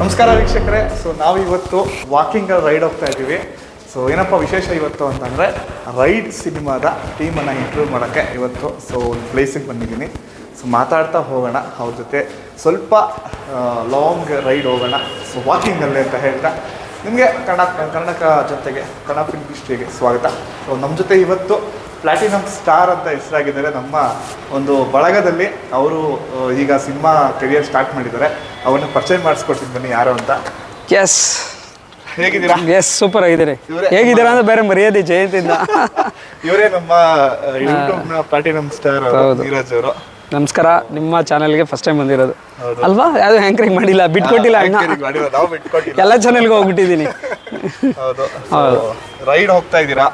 ನಮಸ್ಕಾರ ವೀಕ್ಷಕರೇ. ಸೊ ನಾವು ಇವತ್ತು ವಾಕಿಂಗ್ ರೈಡ್ ಹೋಗ್ತಾ ಇದ್ದೀವಿ. ಸೊ ಏನಪ್ಪ ವಿಶೇಷ ಇವತ್ತು ಅಂತಂದರೆ ರೈಡ್ ಸಿನಿಮಾದ ಟೀಮನ್ನು ಇಂಟರ್ವ್ಯೂ ಮಾಡೋಕ್ಕೆ ಇವತ್ತು ಸೊ ಒಂದು ಪ್ಲೇಸಿಗೆ ಬಂದಿದ್ದೀನಿ. ಸೊ ಮಾತಾಡ್ತಾ ಹೋಗೋಣ, ಅವ್ರ ಜೊತೆ ಸ್ವಲ್ಪ ಲಾಂಗ್ ರೈಡ್ ಹೋಗೋಣ. ಸೊ ವಾಕಿಂಗಲ್ಲಿ ಅಂತ ಹೇಳ್ತಾ, ನಿಮಗೆ ಕನ್ನಡ ಕರ್ನಾಟಕ ಜೊತೆಗೆ ಕನ್ನಡ ಫಿಲ್ಮ್ ಹಿಸ್ಟ್ರಿಗೆ ಸ್ವಾಗತ. ಸೊ ನಮ್ಮ ಜೊತೆ ಇವತ್ತು ಪ್ಲಾಟಿನಮ್ ಸ್ಟಾರ್ ಅಂತ ಹೆಸರಾಗಿದ್ದಾರೆ ನಮ್ಮ ಒಂದು ಬಳಗದಲ್ಲಿ. ಅವರು ಈಗ ಸಿನಿಮಾ ಕೆರಿಯರ್ ಸ್ಟಾರ್ಟ್ ಮಾಡಿದ್ದಾರೆ. ಅವ್ರನ್ನ ಪರಿಚಯ ಮಾಡಿಸ್ಕೊಡ್ತೀನಿ ಬನ್ನಿ ಯಾರು ಅಂತ. ಎಸ್ ಹೇಗಿದ್ದೀರಾ? ಎಸ್ ಸೂಪರ್ ಆಗಿದ್ದೀರಿ ಇವ್ರೇ. ಹೇಗಿದ್ದೀರಾ ಅಂದ್ರೆ ಬೇರೆ ಮರ್ಯಾದೆ ಜಯಂತಿಂದ ಇವರೇ ನಮ್ಮ ಯೂಟ್ಯೂಬ್ನ ಪ್ಲಾಟಿನಮ್ ಸ್ಟಾರ್. ನೀರಜ್ ಅವರು. ನಮಸ್ಕಾರ ನಿಮ್ಮ ಚಾನೆಲ್ಗೆ ಫಸ್ಟ್ ಟೈಮ್ ಬಂದಿರೋದು. ಅಲ್ವಾ? ಯಾವುದು ಹ್ಯಾಂಕರಿಂಗ್ ಮಾಡಿಲ್ಲ ಬಿಟ್ಕೊಟ್ಟಿಲ್ಲ ಎಲ್ಲ ಚಾನೆಲ್ಗೆ ಹೋಗ್ಬಿಟ್ಟಿದ್ದೀನಿ. ಹೌದು. ರೈಡ್ ಹೋಗ್ತಾ ಇದ್ದೀರಾ?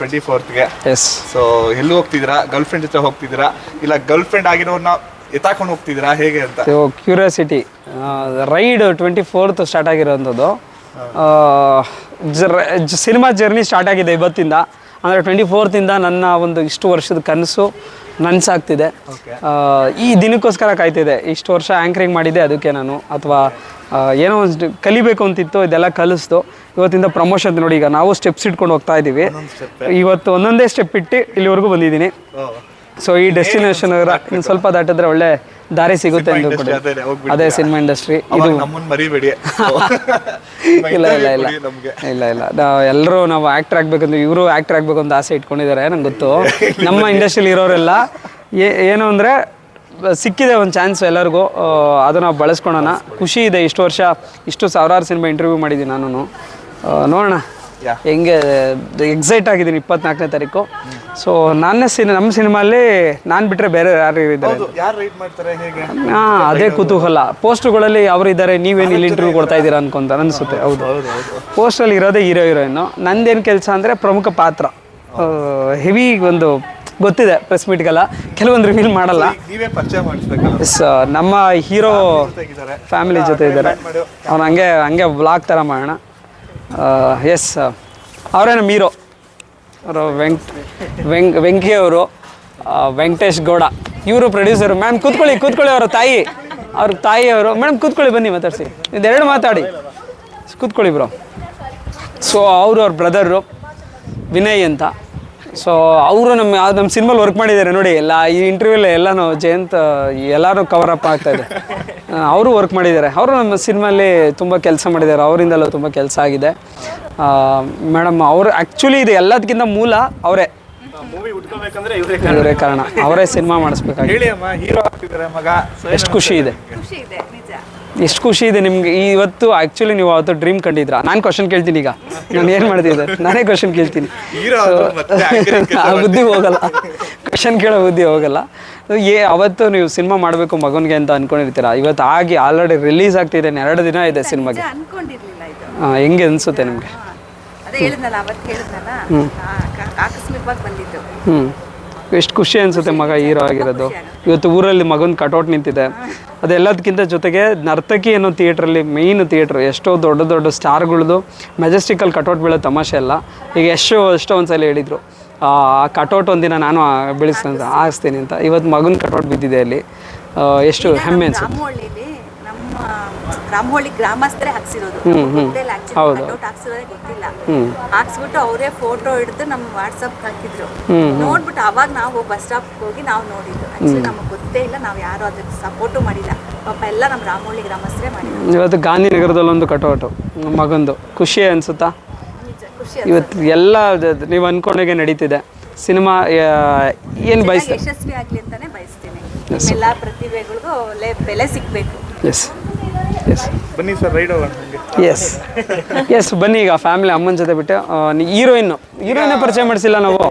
ಟ್ವೆಂಟಿ ಫೋರ್ತ್ಗೆ ಎಸ್ ಸೊ ಎಲ್ಲಿ ಹೋಗ್ತಿದ್ದೀರಾ? ಗರ್ಲ್ ಫ್ರೆಂಡ್ ಜೊತೆ ಹೋಗ್ತಿದ್ದೀರಾ? ಇಲ್ಲ ಗರ್ಲ್ ಫ್ರೆಂಡ್ ಆಗಿರೋರ್ನ ಎತ್ತಾಕೊಂಡು ಹೋಗ್ತಿದ್ದೀರಾ? ಹೇಗೆ ಅಂತ? Curiosity ride twenty fourth start ಆಗಿರೋಂಥದ್ದು. Cinema journey start ಆಗಿದೆ ಇವತ್ತಿಂದ. ಅಂದರೆ ಟ್ವೆಂಟಿ ಫೋರ್ತಿಂದ ನನ್ನ ಒಂದು ಇಷ್ಟು ವರ್ಷದ ಕನಸು. ನನಸಾಗ್ತಿದೆ. ಈ ದಿನಕ್ಕೋಸ್ಕರ ಕಾಯ್ತಿದೆ. ಇಷ್ಟು ವರ್ಷ ಆ್ಯಂಕರಿಂಗ್ ಮಾಡಿದ್ದೆ ಅದಕ್ಕೆ ನಾನು. ಅಥವಾ ಏನೋ ಒಂದು ಕಲಿಬೇಕು ಅಂತಿತ್ತು ಇದೆಲ್ಲ ಕಲಿಸ್ತು ಇವತ್ತಿಂದ ಪ್ರಮೋಷನ್ ನೋಡಿ ಈಗ ನಾವು ಸ್ಟೆಪ್ಸ್ ಇಟ್ಕೊಂಡು ಹೋಗ್ತಾ ಇದ್ದೀವಿ. ಇವತ್ತು ಒಂದೊಂದೇ ಸ್ಟೆಪ್ ಇಟ್ಟು ಇಲ್ಲಿವರೆಗೂ ಬಂದಿದ್ದೀನಿ. ಸೊ ಈ ಡೆಸ್ಟಿನೇಷನ್ ಸ್ವಲ್ಪ ದಾಟಿದ್ರೆ ಒಳ್ಳೆ ದಾರಿ ಸಿಗುತ್ತೆ ಎಂದು ಅದೇ? ಸಿನಿಮಾ ಇಂಡಸ್ಟ್ರಿ ಇದು ಮರಿಬೇಡಿ. ಇಲ್ಲ ಇಲ್ಲ ಇಲ್ಲ. ಇಲ್ಲ ಇಲ್ಲ. ಎಲ್ಲರೂ ನಾವು ಆಕ್ಟರ್ ಆಗ್ಬೇಕಂದ್ರೆ ಇವರು ಆಕ್ಟರ್ ಆಗ್ಬೇಕು ಅಂತ ಆಸೆ ಇಟ್ಕೊಂಡಿದ್ದಾರೆ ನಂಗೆ ಗೊತ್ತು. ನಮ್ಮ ಇಂಡಸ್ಟ್ರಿಲಿ ಇರೋರೆಲ್ಲ ಏನು ಅಂದರೆ ಸಿಕ್ಕಿದೆ ಒಂದು ಚಾನ್ಸ್ ಎಲ್ಲರಿಗೂ. ಅದು ನಾವು ಬಳಸ್ಕೊಳೋಣ. ಖುಷಿ ಇದೆ ಇಷ್ಟು ವರ್ಷ ಇಷ್ಟು ಸಾವಿರಾರು ಸಿನಿಮಾ ಇಂಟರ್ವ್ಯೂ ಮಾಡಿದ್ದೀನಿ ನಾನು ನೋಡೋಣ. ಹೆಂಗೆ ಎಕ್ಸೈಟ್ ಆಗಿದ್ದೀನಿ ಇಪ್ಪತ್ನಾಲ್ಕನೇ ತಾರೀಕು. ಸೊ ನಾನೇ ಸಿನಿ ನಮ್ಮ ಸಿನಿಮಾಲಿ ನಾನು ಬಿಟ್ಟರೆ ಬೇರೆ ಯಾರು ಇದ್ದಾರೆ? ಹಾಂ ಅದೇ ಕುತೂಹಲ. ಪೋಸ್ಟ್ಗಳಲ್ಲಿ ಅವರು ಇದ್ದಾರೆ ನೀವೇನು ಇಲ್ಲಿ ಇಂಟರ್ವ್ಯೂ ಕೊಡ್ತಾ ಇದ್ದೀರಾ ಅನ್ಕೊಂತ ಅನಿಸುತ್ತೆ ಹೌದು. ಪೋಸ್ಟಲ್ಲಿ ಇರೋದೇ ಹೀರೋ ಹೀರೋಯಿನ್ನು ನಂದೇನು ಕೆಲಸ ಅಂದರೆ ಪ್ರಮುಖ ಪಾತ್ರ. ಹೆವಿ ಒಂದು ಗೊತ್ತಿದೆ ಪ್ರೆಸ್ ಮೀಟ್ಗೆಲ್ಲ ಕೆಲವೊಂದು ರಿವೀಲ್ ಮಾಡಲ್ಲ. ನಮ್ಮ ಹೀರೋ ಫ್ಯಾಮಿಲಿ ಜೊತೆ ಇದ್ದಾರೆ. ಅವ್ನು ಹಂಗೆ ಹಂಗೆ ಬ್ಲಾಗ್ ಥರ ಮಾಡೋಣ. ಎಸ್ ಅವರೇನು ಮೀರೋ? ಅವರು ವೆಂಕ್ ವೆಂಕ್, ವೆಂಕಿ ಅವರು ವೆಂಕಟೇಶ್ ಗೌಡ. ಇವರು ಪ್ರೊಡ್ಯೂಸರು ಮ್ಯಾಮ್ ಕೂತ್ಕೊಳ್ಳಿ ಕೂತ್ಕೊಳ್ಳಿ ಅವರ ತಾಯಿ. ಅವ್ರ ತಾಯಿ ಅವರು. ಮೇಡಮ್ ಕೂತ್ಕೊಳ್ಳಿ, ಬನ್ನಿ, ಮಾತಾಡಿಸಿ. ಇದೆರಡು ಮಾತಾಡಿ. ಕೂತ್ಕೊಳ್ಳಿ ಬ್ರೋ ಸೊ ಅವರು ಅವ್ರ ಬ್ರದರು ವಿನಯ್ ಅಂತ. ಸೊ ಅವರು ನಮ್ಮ ಯಾವ್ದು ನಮ್ಮ ಸಿನಿಮಾಲ್ ವರ್ಕ್ ಮಾಡಿದ್ದಾರೆ ನೋಡಿ ಎಲ್ಲ ಈ ಇಂಟರ್ವ್ಯೂಲ್ ಎಲ್ಲನೂ ಜಯಂತ್ ಎಲ್ಲರೂ ಕವರ್ ಅಪ್ ಆಗ್ತಾ ಇದೆ. ಅವರು ವರ್ಕ್ ಮಾಡಿದ್ದಾರೆ. ಅವರು ನಮ್ಮ ಸಿನಿಮಲ್ಲಿ ತುಂಬ ಕೆಲಸ ಮಾಡಿದ್ದಾರೆ. ಅವರಿಂದಲೂ ತುಂಬ ಕೆಲಸ ಆಗಿದೆ. ಮೇಡಮ್ ಅವರು ಆ್ಯಕ್ಚುಲಿ ಇದು ಎಲ್ಲದಕ್ಕಿಂತ ಮೂಲ ಅವರೇ. ಇವರೇ ಇವರೇ ಕಾರಣ. ಅವರೇ ಸಿನಿಮಾ ಮಾಡಿಸ್ಬೇಕಾಗಿ ಹೇಳಿ ಅಮ್ಮ ಹೀರೋ ಆಗ್ತಿದ್ದಾರೆ ಮಗ. ಎಷ್ಟು ಖುಷಿ ಇದೆ. ಖುಷಿ ಇದೆ ನಿಜ. ಎಷ್ಟು ಖುಷಿ ಇದೆ ನಿಮ್ಗೆ. ಇವತ್ತು ಆ್ಯಕ್ಚುಲಿ ನೀವು ಅವತ್ತು ಡ್ರೀಮ್ ಕಂಡಿದ್ರಾ ನಾನು ಕ್ವಶನ್ ಕೇಳ್ತೀನಿ ಈಗ. ನಾನು ಏನು ಮಾಡ್ತಿದ್ದೆ? ನಾನೇ ಕ್ವಶನ್ ಕೇಳ್ತೀನಿ. ಹೀರೋ ಆದ್ರು ಮತ್ತೆ anchoring ಆ ಬುದ್ಧಿ ಹೋಗಲ್ಲ. ಕ್ವಶನ್ ಕೇಳೋ ಬುದ್ಧಿ ಹೋಗಲ್ಲ. ಏ ಅವತ್ತು ನೀವು ಸಿನಿಮಾ ಮಾಡಬೇಕು ಮಗನಿಗೆ ಅಂತ ಅನ್ಕೊಂಡಿರ್ತೀರಾ? ಇವತ್ತು ಆಗಿ ಆಲ್ರೆಡಿ ರಿಲೀಸ್ ಆಗ್ತಿದೆ ಎರಡು ದಿನ ಇದೆ ಸಿನಿಮಾಗೆ ಹಾಂ ಅನ್ಕೊಂಡಿರ್ಲಿಲ್ಲ ಇದು. ಹೆಂಗೆ ಅನಿಸುತ್ತೆ ನಿಮಗೆ? ಹಾ. ಅದೇ ಹೇಳಿದ್ನಲ್ಲ ಅವತ್ತು ಹೇಳಿದ್ನಲ್ಲ ಆ- ಆ- ಆಕಸ್ಮಿಕವಾಗಿ ಬಂದಿದ್ದು. ಹ್ಞೂ ಎಷ್ಟು ಖುಷಿ ಅನಿಸುತ್ತೆ ಮಗ ಹೀರೋ ಆಗಿರೋದು. ಇವತ್ತು ಊರಲ್ಲಿ ಮಗನ ಕಟೌಟ್ ನಿಂತಿದೆ. ಅದೆಲ್ಲದಕ್ಕಿಂತ ಜೊತೆಗೆ ನರ್ತಕಿ ಅನ್ನೋ ಥಿಯೇಟ್ರಲ್ಲಿ ಮೇಯ್ನ್ ಥಿಯೇಟ್ರ್ ಎಷ್ಟೋ ದೊಡ್ಡ ದೊಡ್ಡ ಸ್ಟಾರ್ಗಳದ್ದು ಮೆಜೆಸ್ಟಿಕಲ್ಲಿ ಕಟೌಟ್ ಬೀಳೋ ತಮಾಷೆ ಅಲ್ಲ. ಈಗ ಎಷ್ಟೋ ಎಷ್ಟೋ ಒಂದ್ಸಲ ಹೇಳಿದರು ಆ ಕಟೌಟ್ ಒಂದಿನ ನಾನು ಅಂತ ಹಾರಿಸ್ತೀನಿ ಅಂತ. ಇವತ್ತು ಮಗನ ಕಟೌಟ್ ಬಿದ್ದಿದೆ ಅಲ್ಲಿ. ಎಷ್ಟು ಹೆಮ್ಮೆ ಅನ್ಸುತ್ತೆ. ರಾಮಹಳ್ಳಿ ಗ್ರಾಮಸ್ಥರೇ ಹಾಕ್ಸಿರೋದು. ಕಟೌಟ್ ಹಾಕ್ಸಿರೋದೇ ಗೊತ್ತಿಲ್ಲ. ಹಾಕ್ಸ್ಬಿಟ್ಟು ಅವರೇ ಫೋಟೋ ಹಿಡಿದು ನಮ್ ವಾಟ್ಸಪ್ ಹಾಕಿದ್ರು. ನೋಡ್ಬಿಟ್ಟು ಅವಾಗ ನಾವು ಬಸ್ ಸ್ಟಾಪ್ ಹೋಗಿ ನಾವು ನೋಡಿದ್ದು. ಆಕ್ಚುಲಿ ನಮಗೆ ಗೊತ್ತೇ ಇಲ್ಲ ನಾವು ಯಾರು ಅದಕ್ಕೆ ಸಪೋರ್ಟು ಮಾಡಿಲ್ಲ. ಪಾಪ ಎಲ್ಲ ನಮ್ಮ ರಾಮಹಳ್ಳಿ ಗ್ರಾಮಸ್ಥರೇ ಮಾಡಿದ್ರು. ಇವತ್ತು ಗಾಂಧಿನಗರದಲ್ಲಿ ಒಂದು ಕಟೌಟು ಮಗಂದು. ಖುಷಿ ಅನ್ಸುತ್ತಾ? ಇವತ್ತು ಎಲ್ಲ ನೀವು ಅನ್ಕೊಂಡಾಗೆ ನಡೀತಿದೆ. ಸಿನಿಮಾ ಏನು ಬಯಸ? ಯಶಸ್ವಿ ಆಗಲಿ ಅಂತಾನೆ ನಿಮ್ಮೆಲ್ಲ ಪ್ರತಿಭೆಗಳಿಗೂ ಒಳ್ಳೆ ಬೆಲೆ ಸಿಗಬೇಕು. ಎಸ್ ಎಸ್ ಬನ್ನಿ ಸರ್ ರೈಡ್ ಹೋಗೋಣ ಹಂಗೆ. ಎಸ್ ಎಸ್ ಬನ್ನಿ ಈಗ ಫ್ಯಾಮಿಲಿ ಅಮ್ಮನ ಜೊತೆ ಬಿಟ್ಟು ಹೀರೋಯಿನ್ ಹೀರೋಯಿನ್ ಪರಿಚಯ ಮಾಡಿಸಿಲ್ಲ ನಾವು.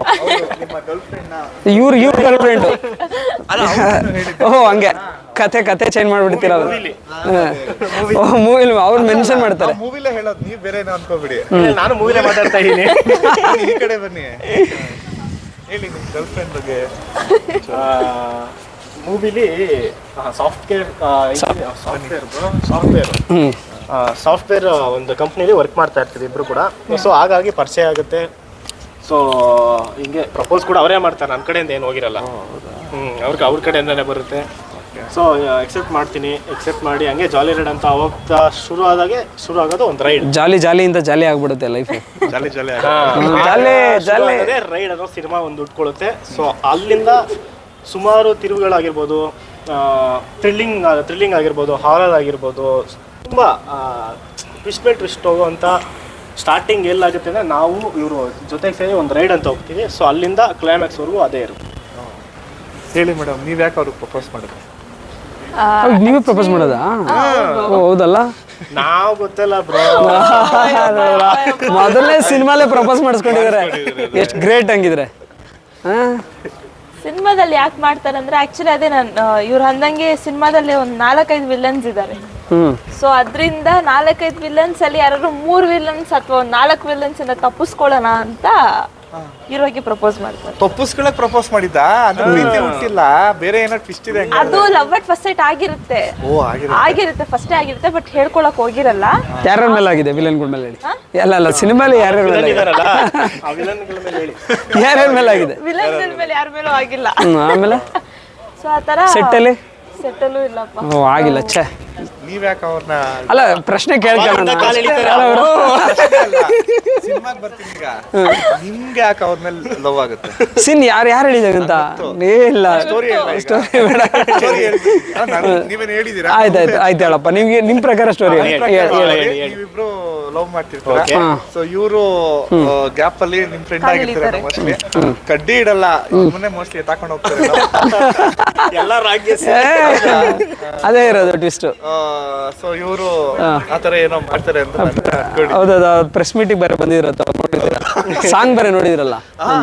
ಇವ್ರು ಇವ್ರ ಗರ್ಲ್ ಫ್ರೆಂಡು ಓಹೋ ಹಂಗೆ. ಕತೆ ಕತೆ ಚೇಂಜ್ ಮಾಡಿಬಿಡ್ತೀರ ಓ ಮೂವಿಲಿ ಅವ್ರು ಮೆನ್ಷನ್ ಮಾಡ್ತಾರೆ. ಮೂವಿಲೇ ಹೇಳೋದು ನೀವು ಬೇರೆ ಏನೋ ಅನ್ಕೋಬಿಡಿ. ನಾನು ಮೂವಿಲೇ ಮಾತಾಡ್ತಾ ಇದ್ದೀನಿ. ಈ ಕಡೆ ಬನ್ನಿ. ಹೇಳಿ ನಿಮ್ಮ ಗರ್ಲ್ ಫ್ರೆಂಡ್ ಬಗ್ಗೆ ಮೂವಿಲಿ ಸಾಫ್ಟ್ವೇರ್ ಸಾಫ್ಟ್ವೇರ್ ಸಾಫ್ಟ್ವೇರ್ ಸಾಫ್ಟ್ವೇರ್ ಒಂದು ಕಂಪ್ನಿಲಿ ವರ್ಕ್ ಮಾಡ್ತಾ ಇರ್ತೀವಿ ಇಬ್ರು ಕೂಡ. ಸೊ ಹಾಗಾಗಿ ಪರಿಚಯ ಆಗುತ್ತೆ. ಸೊ ಹಿಂಗೆ ಪ್ರಪೋಸ್ ಕೂಡ ಅವರೇ ಮಾಡ್ತಾರೆ. ನನ್ನ ಕಡೆಯಿಂದ ಏನು ಹೋಗಿರಲ್ಲ. ಹ್ಞೂ ಅವ್ರಿಗೆ ಅವ್ರ ಕಡೆಯಿಂದನೇ ಬರುತ್ತೆ. ಸೊ ಎಕ್ಸೆಪ್ಟ್ ಮಾಡ್ತೀನಿ. ಎಕ್ಸೆಪ್ಟ್ ಮಾಡಿ ಹಂಗೆ ಜಾಲಿ ರೈಡ್ ಅಂತ ಹೋಗ್ತಾ ಶುರು ಆದಾಗೆ ಶುರು ಆಗೋದು ಒಂದು ರೈಡ್ ಜಾಲಿ ಜಾಲಿಯಿಂದ ಜಾಲಿ ಆಗ್ಬಿಡುತ್ತೆ life jolly jolly jolly jolly. Ride ಅನ್ನೋ ಸಿನಿಮಾ ಒಂದು ಉಟ್ಕೊಳ್ಳುತ್ತೆ ಸೊ ಅಲ್ಲಿಂದ ಸುಮಾರು ತಿರುವುಗಳಾಗಿರ್ಬೋದು ಥ್ರಿಲ್ಲಿಂಗ್ ಥ್ರಿಲ್ಲಿಂಗ್ ಆಗಿರ್ಬೋದು ಹಾರರ್ ಆಗಿರ್ಬೋದು ತುಂಬ ಟ್ವಿಸ್ಟ್ ಬೈ ಟ್ವಿಸ್ಟ್ ಹೋಗುವಂಥ ಸ್ಟಾರ್ಟಿಂಗ್ ಎಲ್ಲಾಗುತ್ತೆ ಅಂದರೆ ನಾವು ಇವರು ಜೊತೆಗೆ ಸೇರಿ ಒಂದು ರೈಡ್ ಅಂತ ಹೋಗ್ತೀವಿ. ಸೊ ಅಲ್ಲಿಂದ ಕ್ಲೈಮ್ಯಾಕ್ಸ್ವರೆಗೂ ಅದೇ ಇರುತ್ತೆ. ಹೇಳಿ ಮೇಡಮ್ ನೀವು ಯಾಕೆ ಅವ್ರಿಗೆ ಪ್ರಪೋಸ್ ಮಾಡಿದ್ರು ನೀವು ಪ್ರಪೋಸ್ ಮಾಡೋದಾ? ಹೌದಲ್ಲ? ನಾವು ಗೊತ್ತಲ್ಲ ಬ್ರೋ ಮೊದಲನೇ ಸಿನಿಮಾಲೇ ಪ್ರಪೋಸ್ ಮಾಡಿಸ್ಕೊಂಡಿದ್ದಾರೆ. ಎಷ್ಟು ಗ್ರೇಟ್ ಹಂಗಿದ್ರೆ. ಹಾ? ಸಿನಿಮಾದಲ್ಲಿ ಯಾಕೆ ಮಾಡ್ತಾರೆ ಅಂದ್ರೆ ಆಕ್ಚುಲಿ ಅದೇ ನಾನು ಇವ್ರು ಅಂದಂಗೆ ಸಿನಿಮಾದಲ್ಲಿ ಒಂದು ನಾಲ್ಕೈದು ವಿಲನ್ಸ್ ಇದ್ದಾರೆ ಸೊ ಅದರಿಂದ ನಾಲ್ಕೈದು ವಿಲನ್ಸ್ ಅಲ್ಲಿ ಯಾರು ಮೂರು ವಿಲನ್ಸ್ ಅಥವಾ ಒಂದು ನಾಲ್ಕು ವಿಲನ್ಸ್ ಇಂದ ತಪ್ಪಿಸ್ಕೊಳ್ಳೋಣ ಅಂತ ಹೀರೋಗೆ ಪ್ರಪೋಸ್ ಮಾಡ್ತಾರೆ. ತಪ್ಪಿಸ್ಕೊಳಕ್ ಪ್ರಪೋಸ್ ಮಾಡಿದ್ದ? ಅಂದ್ರೆ ಪ್ರೀತಿ ಹುಟ್ಟಿಲ್ಲ. ಬೇರೆ ಏನೋ ಟ್ವಿಸ್ಟ್ ಇದೆ ಅದು ಲವ್ ಅಟ್ ಫಸ್ಟ್ ಸೈಟ್ ಆಗಿರುತ್ತೆ. ಓ ಆಗಿರುತ್ತೆ. ಆಗಿರುತ್ತೆ ಫಸ್ಟೇ ಆಗಿರುತ್ತೆ ಬಟ್ ಹೇಳ್ಕೊಳಕ್ ಹೋಗಿರಲ್ಲ. ಯಾರ ಮೇಲೆ ಆಗಿದೆ ವಿಲನ್ಗಳ ಮೇಲೆ ಹೇಳಿ. ಅಲ್ಲ ಅಲ್ಲ ಸಿನಿಮಾಲಿ ಹೇಳಿ. ಯಾರ್ಯಾರ ಮೇಲೆ ಆಗಿದೆ? ಮೇಲೆ ಯಾರ ಮೇಲೂ ಆಗಿಲ್ಲ. ಆಮೇಲೆ? ಸೊ ಆ ತರ ಸೆಟ್ಟಲ್ಲಿ ಸೆಟ್ಟಲ್ಲೂ ಇಲ್ಲಪ್ಪ. ಓ ಆಗಿಲ್ಲ ಛೇ. ನೀವ್ ಯಾಕೆ ಅವ್ರನ್ನ ಅಲ್ಲ ಪ್ರಶ್ನೆ ಕೇಳ್ಕೊಳ್ಳೋಣ ಸಿನಿಮಾಗ್ ಬರ್ತೀನಿ ಈಗ. ನಿಮ್ಗೆ ಯಾಕೆ ಅವ್ರ ಮೇಲೆ ಲವ್ ಆಗುತ್ತೆ? ಸಿನ್ ಯಾರು ಯಾರು ಹೇಳಿದಾಗ ಅಂತ? ಏ ಇಲ್ಲ. ಸ್ಟೋರಿ ಸ್ಟೋರಿ ಬೇಡ. ನೀವೇನು ಹೇಳಿದೀರಾ? ಆಯ್ತು ಆಯ್ತು ಹೇಳಪ್ಪ. ನಿಮ್ಗೆ ನಿಮ್ ಪ್ರಕಾರ ಸ್ಟೋರಿ ನೀವಿಬ್ರು ಲವ್ ಮಾಡ್ತಿರ್ತಾರೆ? ಸೊ ಇವರು ಗ್ಯಾಪ್ ಅಲ್ಲಿ ನಿಮ್ ಫ್ರೆಂಡ್ ಆಗಿರ್ತಾರೆ ಮೋಸ್ಟ್ಲಿ ಕಡ್ಡಿ ಇಡಲ್ಲ. ಸುಮ್ಮನೆ ಮೋಸ್ಟ್ಲಿ ತಕೊಂಡು ಹೋಗ್ತಾರೆ ಎಲ್ಲ ರಾಗ್ಯ ಅದೇ ಇರೋದು ಟ್ವಿಸ್ಟ್ ಸೊ ಇವರು ಆತರ ಏನೋ ಮಾಡ್ತಾರೆ ಅಂತ. ಹೌದೌದು ಪ್ರೆಸ್ ಮೀಟಿಂಗ್ ಬೇರೆ ಬಂದಿರತ್ತ ನೋಡಿದ್ರ ಸಾಂಗ್ ಬೇರೆ ನೋಡಿದ್ರಲ್ಲ?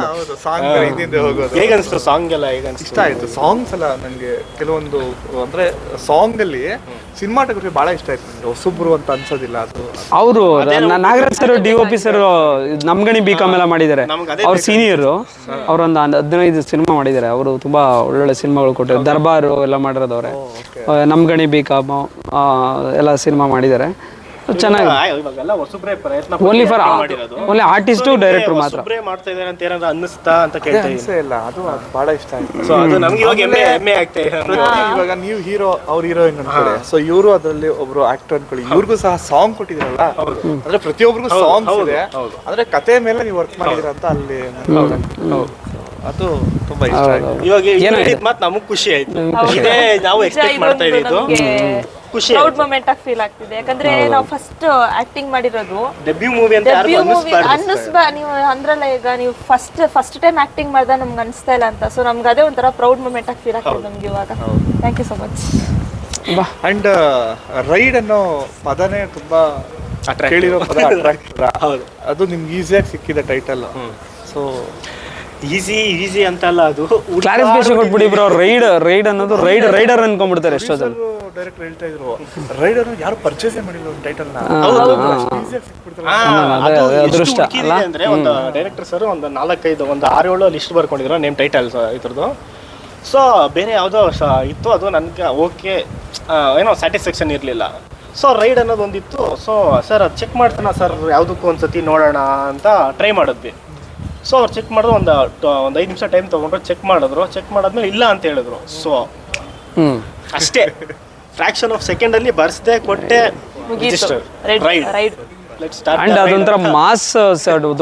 ಹೌದು ಸಾಂಗ್ ಹಿಂದೆ ಹೋಗೋದು. ಹೇಗನ್ಸ್ತು ಸಾಂಗ್ ಎಲ್ಲ ಈಗ ಇಷ್ಟ ಆಯ್ತು ಸಾಂಗ್ಸ್ ಎಲ್ಲ ನನಗೆ ಕೆಲವೊಂದು ಅಂದ್ರೆ ಸಾಂಗ್ ಅಲ್ಲಿ ಸಿನಿಮಾಟೋಗ್ರಫಿ ಬಹಳ ಇಷ್ಟ ಆಯ್ತು ನನಗೆ ಹೊಸಬ್ರು ಅಂತ ಅನ್ಸೋದಿಲ್ಲ ಅದು. ಅವರು Nagaraj sir D O P sir ನಮ್ಗಣಿ B com ಎಲ್ಲ ಮಾಡಿದ್ದಾರೆ. ಅವ್ರ ಸೀನಿಯರು ಅವರೊಂದು ಹದಿನೈದು ಸಿನಿಮಾ ಮಾಡಿದ್ದಾರೆ. ಅವರು ತುಂಬಾ ಒಳ್ಳೊಳ್ಳೆ ಸಿನಿಮಾಗಳು ಕೊಟ್ಟಿದ್ದಾರೆ ದರ್ಬಾರು ಎಲ್ಲ ಮಾಡಿರೋದವ್ರೆ. ನಮ್ಗಣಿ ಬಿ ಕಾಮ್ ಎಲ್ಲ ಸಿನಿಮಾ ಮಾಡಿದ್ದಾರೆ. ಚೆನ್ನಾಗಿ. ಇವಾಗೆಲ್ಲ ಹೊಸಬ್ರೇ ಪ್ರಯತ್ನ ಓನ್ಲಿ ಫಾರ್ ಮಾಡಿರೋದು. ಓನ್ಲಿ ಆರ್ಟಿಸ್ಟು ಡೈರೆಕ್ಟರ್ ಮಾತ್ರ. ಹೊಸಬ್ರೆ ಮಾಡ್ತಾ ಇದ್ದಾರೆ ಅಂತ ಏನಾದ್ರು ಅನ್ನಿಸ್ತಾ ಅಂತ ಕೇಳ್ತಾ ಇದ್ದೀನಿ. ಇಲ್ಲ ಅದು ಬಹಳ ಇಷ್ಟ ಆಯ್ತು. ಸೊ ಅದು ನಮ್ಗೆ ಇವಾಗ ಹೆಮ್ಮೆ ಹೆಮ್ಮೆ ಆಗ್ತಾ ಇದೆ. ಇವಾಗ ನೀವು ಹೀರೋ ಅವ್ರ ಹೀರೋಯಿನ್ ಅನ್ಕೊಳ್ಳಿ. ಸೊ ಇವರು ಅದರಲ್ಲಿ ಒಬ್ರು ಆಕ್ಟರ್ ಅನ್ಕೊಳ್ಳಿ. ಇವ್ರಿಗೂ ಸಹ ಸಾಂಗ್ ಕೊಟ್ಟಿದ್ರಲ್ಲ ಅಂದ್ರೆ ಪ್ರತಿಯೊಬ್ಬರಿಗೂ ಸಾಂಗ್ಸ್ ಇದೆ. ಅಂದ್ರೆ ಕತೆ ಮೇಲೆ ನೀವು ವರ್ಕ್ ಮಾಡಿದಿರ ಅಂತ ಅಲ್ಲಿ ಅದು ತುಂಬಾ ಇಷ್ಟ ಆಯ್ತು. ಇವಾಗ ಮತ್ತೆ ಮಾತು ನಮಗ್ ಖುಷಿ ಆಯ್ತು. ಇದೇ ನಾವು ಎಕ್ಸ್ಪೆಕ್ಟ್ ಮಾಡ್ತಾ ಇದ್ದಿದ್ದು ಖುಷಿ ಪ್ರೌಡ್ ಮೂಮೆಂಟ್ ಆಗಿ ಫೀಲ್ ಆಗ್ತಿದೆ. ಯಾಕಂದ್ರೆ ನಾವು ಫಸ್ಟ್ ಆಕ್ಟಿಂಗ್ ಮಾಡಿರೋದು. ಡೆಬ್ಯೂ ಮೂವಿ ಅಂತ ಯಾರಿಗೂ ಡೆಬ್ಯೂ ಮೂವಿ ಅನ್ನಿಸ್ಬಾರ್ದು ಅನ್ನಿಸ್ಬಾ ನೀವು ಅಂದ್ರಲ್ಲ ಈಗ ನೀವು ಫಸ್ಟ್ ಫಸ್ಟ್ ಟೈಮ್ ಆಕ್ಟಿಂಗ್ ಮಾಡ್ದ ನಮ್ಗೆ ಅನಿಸ್ತಾ ಇಲ್ಲ ಅಂತ. ಸೊ ನಮ್ಗೆ ಅದೇ ಒಂಥರ ಪ್ರೌಡ್ ಮೂಮೆಂಟ್ ಆಗಿ ಫೀಲ್ ಆಗ್ತಿದೆ ನಮ್ಗೆ ಇವಾಗ. Thank you so much and ride ಅನ್ನೋ ಪದನೇ ತುಂಬಾ ಕೇಳಿರೋ ಪದ ಅಟ್ರಾಕ್ಟ್ ಹೌದು. ಅದು ನಿಮ್ಗೆ ಈಸಿಯಾಗಿ ಸಿಕ್ಕಿದೆ ಟೈಟಲ್ ಸೊ ಈಸಿ ಈಸಿ ಅಂತ ಅಲ್ಲ ಅದು ಕ್ಲಾರಿಫಿಕೇಶನ್ ಕೊಟ್ಬಿಡಿ ಬ್ರೋ ರೈಡ್ ರೈಡ್ ಅನ್ನೋದು ರೈಡ್ ರೈಡರ್ ಅನ್ಕೊಂಡ್ಬಿಡ್ತಾರೆ ಎಷ್ಟೋ ಜನ. ಡೈರೆಕ್ಟ್ ಹೇಳ್ತಾ ಇದ್ರು. ರೈಡರ್ ಯಾರು ಪರ್ಚೇಸ್ ಮಾಡಿಲ್ಲ ಒಂದು ಟೈಟಲ್ ಅದೃಷ್ಟ ಅಂದ್ರೆ ಒಂದು ಡೈರೆಕ್ಟರ್ ಸರ್ ಒಂದು ನಾಲ್ಕೈದು ಒಂದು ಆರು ಏಳು ಲಿಸ್ಟ್ ಬರ್ಕೊಂಡಿದ್ರು ನೇಮ್ ಟೈಟಲ್ಸ್ ಇದ್ರದ್ದು. ಸೊ ಬೇರೆ ಯಾವುದೋ ಇತ್ತು ಅದು ನನಗೆ ಓಕೆ ಏನೋ ಸ್ಯಾಟಿಸ್ಫ್ಯಾಕ್ಷನ್ ಇರಲಿಲ್ಲ. ಸೊ ರೈಡ್ ಅನ್ನೋದು ಒಂದಿತ್ತು ಸೊ ಸರ್ ಅದು ಚೆಕ್ ಮಾಡ್ತಾನ ಸರ್ ಯಾವುದಕ್ಕೂ ಒಂದ್ಸತಿ ನೋಡೋಣ ಅಂತ ಟ್ರೈ ಮಾಡಿದ್ವಿ. ಸೊ ಅವ್ರು ಚೆಕ್ ಮಾಡಿದ್ರು ಒಂದು ಒಂದು ಐದು ನಿಮಿಷ ಟೈಮ್ ತೊಗೊಂಡ್ರು ಚೆಕ್ ಮಾಡಿದ್ರು ಚೆಕ್ ಮಾಡಿದ್ಮೇಲೆ ಇಲ್ಲ ಅಂತ ಹೇಳಿದ್ರು. So hmm. ಅಷ್ಟೇ. ಫ್ರಾಕ್ಷನ್ ಆಫ್ ಸೆಕೆಂಡಲ್ಲಿ ಬರ್ಸ್ದೆ ಕೊಟ್ಟೆ right ride ride ride let start and ಅದೊಂಥರ ಮಾಸ್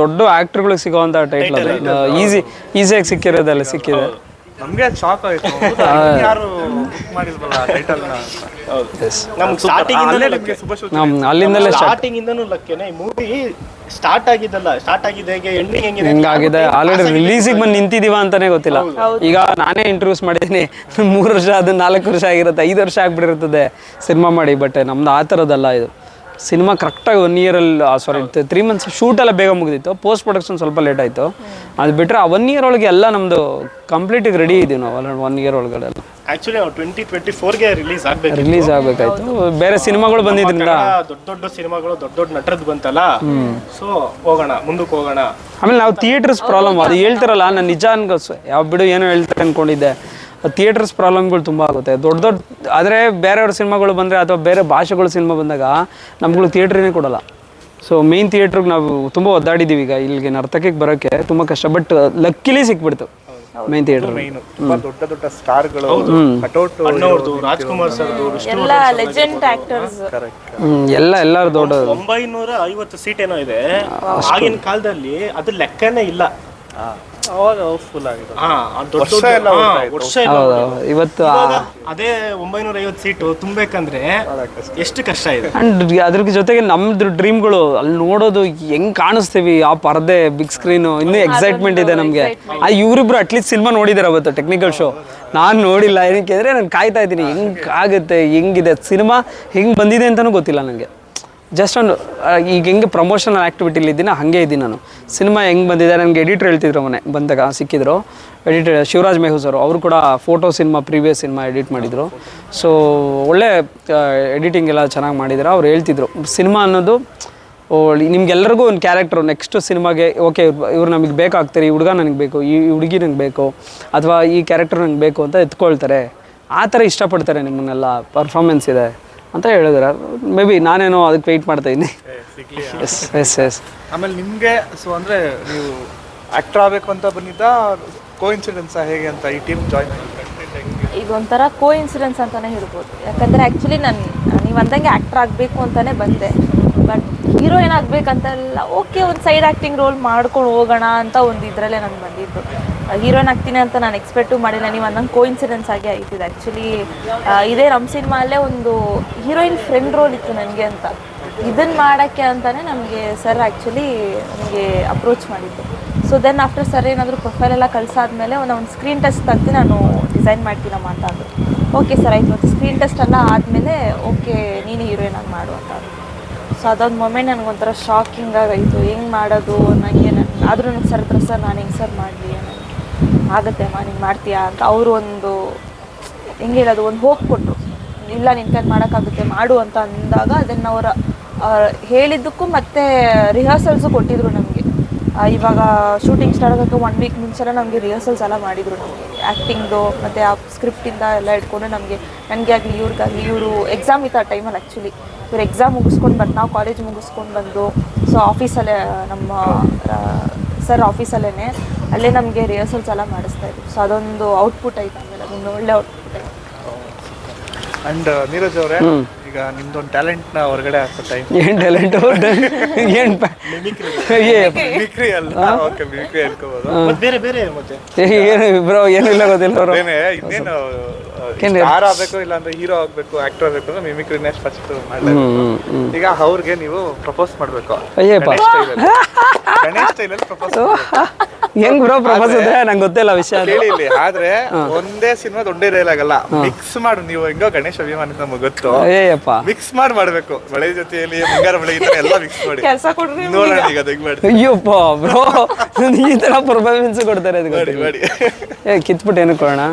ದೊಡ್ಡ ಆಕ್ಟರ್ಗಳಿಗೆ ಸಿಗೋವಂಥ ಟೈಟ್ಲ್ ಅದು. ಈಸಿ ಈಸಿಯಾಗಿ ಸಿಕ್ಕಿರೋದಲ್ಲ ಸಿಕ್ಕಿದೆ. ನಮಗೆ ಶಾಕ್ ಆಯ್ತು. ಯಾರು ಮಾಡಿಲ್ವಲ್ಲ ಟೈಟಲ್ನ? ನಮ್ಗೆ ಸ್ಟಾರ್ಟಿಂಗ್ ಅಲ್ಲಿಂದಲೇ ಸ್ಟಾರ್ಟ್ ಸ್ಟಾರ್ಟಿಂಗ್ ಇಂದನೂ ಲಕ್ಕೇನೆ. ಈ ಮೂವಿ ಸ್ಟಾರ್ಟ್ ಆಗಿದ್ದಲ್ಲ ಸ್ಟಾರ್ಟ್ ಆಗಿದೆ ಹೇಗೆ ಎಂಡಿಂಗ್ ಹೆಂಗಿದೆ ಆಗಿದೆ ಆಲ್ರೆಡಿ ರಿಲೀಸಿಗೆ ಬಂದು ನಿಂತಿದೀವ ಅಂತಾನೆ ಗೊತ್ತಿಲ್ಲ. ಈಗ ನಾನೇ ಇಂಟ್ರೊಡ್ಯೂಸ್ ಮಾಡಿದ್ದೀನಿ ಮೂರು ವರ್ಷ ಅದು ನಾಲ್ಕು ವರ್ಷ ಆಗಿರುತ್ತೆ ಐದು ವರ್ಷ ಆಗ್ಬಿಟ್ಟಿರ್ತದೆ ಸಿನಿಮಾ ಮಾಡಿ ಬಟ್ ನಮ್ದು ಆ ಥರದ್ದಲ್ಲ ಇದು. ಸಿನಿಮಾ ಕರೆಕ್ಟಾಗಿ ಒನ್ ಇಯರಲ್ಲಿ ಸಾರಿ ತ್ರೀ ಮಂತ್ಸ್ ಶೂಟ್ ಎಲ್ಲ ಬೇಗ ಮುಗಿದಿತ್ತು. ಪೋಸ್ಟ್ ಪ್ರೊಡಕ್ಷನ್ ಸ್ವಲ್ಪ ಲೇಟ್ ಆಯಿತು. ಅದು ಬಿಟ್ಟರೆ ಆ ಒನ್ ಇಯರ್ ಒಳಗೆ ಎಲ್ಲ ನಮ್ಮದು ಕಂಪ್ಲೀಟಿಗೆ ರೆಡಿ ಇದ್ದೀವಿ ನಾವು ಅಲ್ಲ ಒನ್ ಇಯರ್ ಒಳಗಡೆ ಎಲ್ಲ. ಆಕ್ಚುಲಿ ನಾವು ಟ್ವೆಂಟಿ ಟ್ವೆಂಟಿ ಫೋರ್ಗೆ ರಿಲೀಸ್ ಆಗಬೇಕು ರಿಲೀಸ್ ಆಗಬೇಕಾಯ್ತು. ಬೇರೆ ಸಿನಿಮಾಗಳು ಬಂದಿದ್ರಿಂದ. ದೊಡ್ಡ ದೊಡ್ಡ ಸಿನಿಮಾಗಳು ದೊಡ್ಡ ದೊಡ್ಡ ನಟರದ್ದು ಬಂತಲ್ಲ? ಸೊ ಹೋಗೋಣ ಮುಂದಕ್ಕೆ ಹೋಗೋಣ. ಆಮೇಲೆ ನಾವು ಥಿಯೇಟರ್ಸ್ ಪ್ರಾಬ್ಲಮ್ ಅದು ಹೇಳ್ತಾರಲ್ಲ ನಾನು ನಿಜ ಅನ್ಕೋಸ್ ಯಾವ ಬಿಡು ಏನೋ ಹೇಳ್ತಾರೆ ಅನ್ಕೊಂಡಿದ್ದೆ. ಥಿಯೇಟರ್ಸ್ ಪ್ರಾಬ್ಲಮ್ಗಳು ತುಂಬ ಆಗುತ್ತೆ. ದೊಡ್ಡ ದೊಡ್ಡ ಆದರೆ ಬೇರೆಯವ್ರ ಸಿನಿಮಾಗಳು ಬಂದರೆ ಅಥವಾ ಬೇರೆ ಭಾಷೆಗಳ ಸಿನಿಮಾ ಬಂದಾಗ ನಮ್ಗಳು ಥಿಯೇಟ್ರೇ ಕೊಡಲ್ಲ. ಸೊ ಮೇನ್ ಥಿಯೇಟ್ರಿಗೆ ನಾವು ತುಂಬ ಒದ್ದಾಡಿದ್ದೀವಿ ಈಗ ಇಲ್ಲಿಗೆ ನರ್ತಕಕ್ಕೆ ಬರೋಕ್ಕೆ ತುಂಬ ಕಷ್ಟ ಬಟ್ ಲಕ್ಕಿಲಿ ಸಿಕ್ಬಿಡ್ತು ಮೇನ್ ಥಿಯೇಟರ್. ಮೈನು ತುಂಬಾ ದೊಡ್ಡ ದೊಡ್ಡ ಸ್ಟಾರ್ಗಳು ರಾಜ್ಕುಮಾರ್ ವಿಷ್ಣು ಎಲ್ಲ ಲೆಜೆಂಡ್ ಆಕ್ಟರ್ಸ್ ಎಲ್ಲ ಎಲ್ಲರೂ ದೊಡ್ಡ ಒಂಬೈನೂರ ಐವತ್ತು ಸೀಟ್ ಏನೋ ಇದೆ. ಆಗಿನ ಕಾಲದಲ್ಲಿ ಅದು ಲೆಕ್ಕನೇ ಇಲ್ಲ. ವರ್ಷ ಎಲ್ಲ ಹೋಗ್ತಾ ಇತ್ತು. ವರ್ಷ ಎಲ್ಲ ಹೌದು ಇವತ್ತು ಇವಾಗ ಅದೇ ಒಂಬೈನೂರ ಐವತ್ತು ಸೀಟು ತುಂಬಬೇಕಂದ್ರೆ ಎಷ್ಟು ಕಷ್ಟ ಇದೆ? ಅಂಡ್ ಅದ್ರ ಜೊತೆಗೆ ನಮ್ದು ಡ್ರೀಮ್ಗಳು ಅಲ್ಲಿ ನೋಡೋದು ಹೆಂಗ್ ಕಾಣಿಸ್ತೀವಿ ಆ ಪರದೆ ಬಿಗ್ ಸ್ಕ್ರೀನು ಇನ್ನೂ ಎಕ್ಸೈಟ್ಮೆಂಟ್ ಇದೆ ನಮಗೆ. ಆ ಇವರಿಬ್ರು ಅಟ್ಲೀಸ್ಟ್ ಸಿನಿಮಾ ನೋಡಿದಾರೆ ಅವತ್ತು ಟೆಕ್ನಿಕಲ್ ಶೋ ನಾನು ನೋಡಿಲ್ಲ ಏನಕ್ಕೆ ಅಂದ್ರೆ ನಾನು ಕಾಯ್ತಾ ಇದ್ದೀನಿ ಹೆಂಗ್ ಆಗುತ್ತೆ ಹೆಂಗಿದೆ ಸಿನಿಮಾ ಹೆಂಗ್ ಬಂದಿದೆ ಅಂತಲೂ ಗೊತ್ತಿಲ್ಲ ನನಗೆ ಜಸ್ಟ್ ಒಂದು ಈಗ ಹೆಂಗೆ ಪ್ರಮೋಷನಲ್ ಆ್ಯಕ್ಟಿವಿಟಿಲಿ ಇದ್ದೀನಿ ಹಾಗೆ ಇದ್ದೀನಿ ನಾನು. ಸಿನಿಮಾ ಹೆಂಗೆ ಬಂದಿದೆ ನನಗೆ ಎಡಿಟರ್ ಹೇಳ್ತಿದ್ರು ಮನೆ ಬಂದಾಗ ಸಿಕ್ಕಿದ್ರು. ಎಡಿಟರ್ ಶಿವರಾಜ್ ಮೆಹೂಸರು ಅವರು ಕೂಡ photo cinema previous cinema edit ಮಾಡಿದರು. ಸೊ ಒಳ್ಳೆ ಎಡಿಟಿಂಗ್ ಎಲ್ಲ ಚೆನ್ನಾಗಿ ಮಾಡಿದ್ರು. ಅವ್ರು ಹೇಳ್ತಿದ್ರು ಸಿನಿಮಾ ಅನ್ನೋದು ನಿಮ್ಗೆಲ್ಲರಿಗೂ ಒಂದು ಕ್ಯಾರೆಕ್ಟ್ರು ನೆಕ್ಸ್ಟ್ ಸಿನಿಮಾಗೆ ಓಕೆ ಇವ್ರು ನಮಗೆ ಬೇಕಾಗ್ತಾರೆ, ಈ ಹುಡುಗ ನನಗೆ ಬೇಕು, ಈ ಹುಡುಗಿ ನನಗೆ ಬೇಕು, ಅಥವಾ ಈ ಕ್ಯಾರೆಕ್ಟರ್ ನಂಗೆ ಬೇಕು ಅಂತ ಎತ್ಕೊಳ್ತಾರೆ. ಆ ಥರ ಇಷ್ಟಪಡ್ತಾರೆ ನಿಮ್ಮನ್ನೆಲ್ಲ ಪರ್ಫಾರ್ಮೆನ್ಸ್ ಇದೆ. ಅಂತ ಹೇಳಿದ್ರೆ. ಮೇ ಬಿ ನಾನೇನೋ ಅದಕ್ಕೆ ವೆಯ್ಟ್ ಮಾಡ್ತಾ ಇದ್ದೀನಿ. ಎಸ್ ಎಸ್ ಎಸ್ ಆಮೇಲೆ ನಿಮಗೆ ಸೊ ಅಂದರೆ ನೀವು ಆಕ್ಟರ್ ಆಗಬೇಕು ಅಂತ ಬಂದಿದ್ದ ಕೋ ಇನ್ಸಿಡೆನ್ಸ್ ಹೇಗೆ ಅಂತ ಈ ಟೀಮ್ ಜಾಯ್ನ್ ಇದೊಂಥರ ಕೋ ಇನ್ಸಿಡೆನ್ಸ್ ಅಂತಲೇ ಹೇಳ್ಬೋದು. ಯಾಕಂದರೆ ಆ್ಯಕ್ಚುಲಿ ನಾನು ನೀವು ಅಂದಂಗೆ ಆ್ಯಕ್ಟ್ರ್ ಆಗಬೇಕು ಅಂತಲೇ ಬಂದೆ. ಬಟ್ ಹೀರೋಯಿನ್ ಆಗ್ಬೇಕಂತೆಲ್ಲ ಓಕೆ ಒಂದು ಸೈಡ್ ಆ್ಯಕ್ಟಿಂಗ್ ರೋಲ್ ಮಾಡ್ಕೊಂಡು ಹೋಗೋಣ ಅಂತ ಒಂದು ಇದರಲ್ಲೇ ನಾನು ಬಂದಿದ್ದು. ಹೀರೋಯಿನ್ ಆಗ್ತೀನಿ ಅಂತ ನಾನು ಎಕ್ಸ್ಪೆಕ್ಟು ಮಾಡಿಲ್ಲ, ನೀವು ಅಂದಂಗೆ ಕೋ ಇನ್ಸಿಡೆನ್ಸ್ ಆಗಿ ಆಯ್ತಿದೆ ಆ್ಯಕ್ಚುಲಿ ಇದೇ ನಮ್ಮ ಸಿನಿಮಾಲ್ಲೇ ಒಂದು ಹೀರೋಯಿನ್ ಫ್ರೆಂಡ್ ರೋಲ್ ಇತ್ತು ನನಗೆ ಅಂತ. ಇದನ್ನು ಮಾಡೋಕ್ಕೆ ಅಂತಲೇ ನಮಗೆ ಸರ್ ಆ್ಯಕ್ಚುಲಿ ನನಗೆ ಅಪ್ರೋಚ್ ಮಾಡಿದ್ದು. ಸೊ ದೆನ್ ಆಫ್ಟರ್ ಸರ್ ಏನಾದರೂ ಪ್ರೊಫೈಲ್ ಎಲ್ಲ ಕಳ್ಸಾದ್ಮೇಲೆ ಒಂದು ಒಂದು ಸ್ಕ್ರೀನ್ ಟೆಸ್ಟ್ ತೆಗ್ದು ನಾನು ಡಿಸೈನ್ ಮಾಡ್ತೀನಮ್ಮ ಅಂತ ಅಂದರು ಓಕೆ ಸರ್ ಆಯಿತು. ಮತ್ತು ಸ್ಕ್ರೀನ್ ಟೆಸ್ಟ್ ಎಲ್ಲ ಆದಮೇಲೆ ಓಕೆ ನೀನು ಹೀರೋಯಿನ್ ಆಗಿ ಮಾಡು ಅಂತ. ಸೊ ಅದೊಂದು ಮೊಮೆಂಟ್ ನನಗೊಂಥರ ಶಾಕಿಂಗ್ ಆಗಾಯಿತು ಹೆಂಗೆ ಮಾಡೋದು? ನನಗೆ ನನ್ನ ಆದರೂ ನನಗೆ ಸರ್ ಸರ್, ನಾನು ಹೆಂಗೆ ಸರ್ ಮಾಡಲಿ? ಆಗುತ್ತೆ ಅಮ್ಮ, ನೀನು ಮಾಡ್ತೀಯಾ? ಅಂತ ಅವರು ಒಂದು, ಹೆಂಗೆ ಹೇಳೋದು? ಒಂದು ಹೋಗಿ ಕೊಟ್ಟರು ಇಲ್ಲ, ನಿನ್ ಕೈಲಿ ಮಾಡೋಕ್ಕಾಗುತ್ತೆ, ಮಾಡು ಅಂತ ಅಂದಾಗ ಅದನ್ನು ಅವರ ಹೇಳಿದ್ದಕ್ಕೂ ಮತ್ತೆ ರಿಹರ್ಸಲ್ಸು ಕೊಟ್ಟಿದ್ರು ನಮಗೆ. ಇವಾಗ ಶೂಟಿಂಗ್ ಸ್ಟಾರ್ಟ್ ಆಗೋಕ್ಕೆ ಒನ್ ವೀಕ್ ಮುಂಚೆನೇ ನಮಗೆ ರಿಹರ್ಸಲ್ಸ್ ಎಲ್ಲ ಮಾಡಿದರು ನಮಗೆ. ಆ್ಯಕ್ಟಿಂಗ್ದು ಮತ್ತು ಆ ಸ್ಕ್ರಿಪ್ಟಿಂದ ಎಲ್ಲ ಇಟ್ಕೊಂಡು ನಮಗೆ, ನನಗೆ ಆಗಲಿ, ಇವ್ರಿಗಾಗಲಿ, ಇವರು ಎಕ್ಸಾಮ್ ಇತ್ತು ಆ ಟೈಮಲ್ಲಿ ಆ್ಯಕ್ಚುಲಿ ಇವ್ರು ಎಕ್ಸಾಮ್ ಮುಗಿಸ್ಕೊಂಡು ಬಂದು ನಾವು ಕಾಲೇಜ್ ಮುಗಿಸ್ಕೊಂಡು ಬಂದು ಸೊ ಆಫೀಸಲ್ಲೇ ನಮ್ಮ ಸರ್ ಆಫೀಸಲ್ಲೇ ಅಲ್ಲೇ ನಮಗೆ ರಿಹರ್ಸಲ್ಸ್ ಎಲ್ಲ ಮಾಡಿಸ್ತಾ ಇದ್ರು. ಸೊ ಅದೊಂದು ಔಟ್ಪುಟ್ ಆಯ್ತು ಆಮೇಲೆ ಅದೊಂದು ಒಳ್ಳೆ ಔಟ್ಪುಟ್ ಆಯ್ತು. ಅಂಡ್ ನೀರಜ್ ಅವರೇ ಈಗ ನಿಮ್ದೊಂದು ಟ್ಯಾಲೆಂಟ್ನ ನ ಹೊರಗಡೆ ಹಾಕೋ ಟೈಮ್ ಏನು ಟ್ಯಾಲೆಂಟು ಏನು ಮಿಮಿಕ್ರಿ ಅಲ್ಲ. ಓಕೆ ಮಿಮಿಕ್ರಿ ಹೇಳ್ಕೋಬೋದು ಮತ್ತೆ ಬೇರೆ ಬೇರೆ ಮತ್ತೆ? ಏನು ಬ್ರೋ ಏನಿಲ್ಲ ಗೊತ್ತಿಲ್ಲ ಅವರು ಏನೇ ಇನ್ನೇನು ಸ್ಟಾರ್ ಆಗ್ಬೇಕು ಇಲ್ಲ ಅಂದ್ರೆ ಹೀರೋ ಆಗಬೇಕು ಆಕ್ಟರ್ ಆಗಬೇಕು ಅಂದ್ರೆ ಮಿಮಿಕ್ರಿನೇ ಫಸ್ಟ್ ಮಾಡಬೇಕು ಈಗ ಅವ್ರಿಗೆ ನೀವು ಪ್ರಪೋಸ್ ಮಾಡಬೇಕು. ಅಯ್ಯೋ ಹೆಂಗ್ ಬ್ರೋ ಪ್ರಪೋಸ್ ಇದೆ? ನಂಗೆ ಗೊತ್ತಿಲ್ಲ ವಿಷಯ ಹೇಳಿ ಇಲ್ಲಿ ಆದ್ರೆ ಒಂದೇ ಸಿನಿಮಾ ಒಂದೇ ಡೈಲಾಗ್ ಆಗಲ್ಲ ಮಿಕ್ಸ್ ಮಾಡು ನೀವು ಹೆಂಗೋ ಗಣೇಶ್ ಅಭಿಮಾನಿ ನಮ್ಗೆ ಗೊತ್ತು. ಮಿಕ್ಸ್ ಮಾಡಿ ಮಾಡ್ಬೇಕು. ಮಳೆ ಜೊತೆಯಲ್ಲಿ ಮುಂಗಾರ ಮಳೆ ಈ ತರ ಎಲ್ಲ ಮಿಕ್ಸ್ ಮಾಡಿ. ಕೆಲಸ ಕೊಡ್ರಿ ನೋಡೋಣ ಈಗ ಅದು ಹೆಂಗ್ ಮಾಡಿ ಅಯ್ಯಪ್ಪ ಬ್ರೋ ಈ ತರ ಪರ್ಫಾರ್ಮೆನ್ಸ್ ಕೊಡ್ತಾರೆ ಅದು ಮಾಡಿ. ಮಾಡಿ. ಏ ಕಿತ್ಬಿಟ್ಟು ಏನು ಕೊಡೋಣ?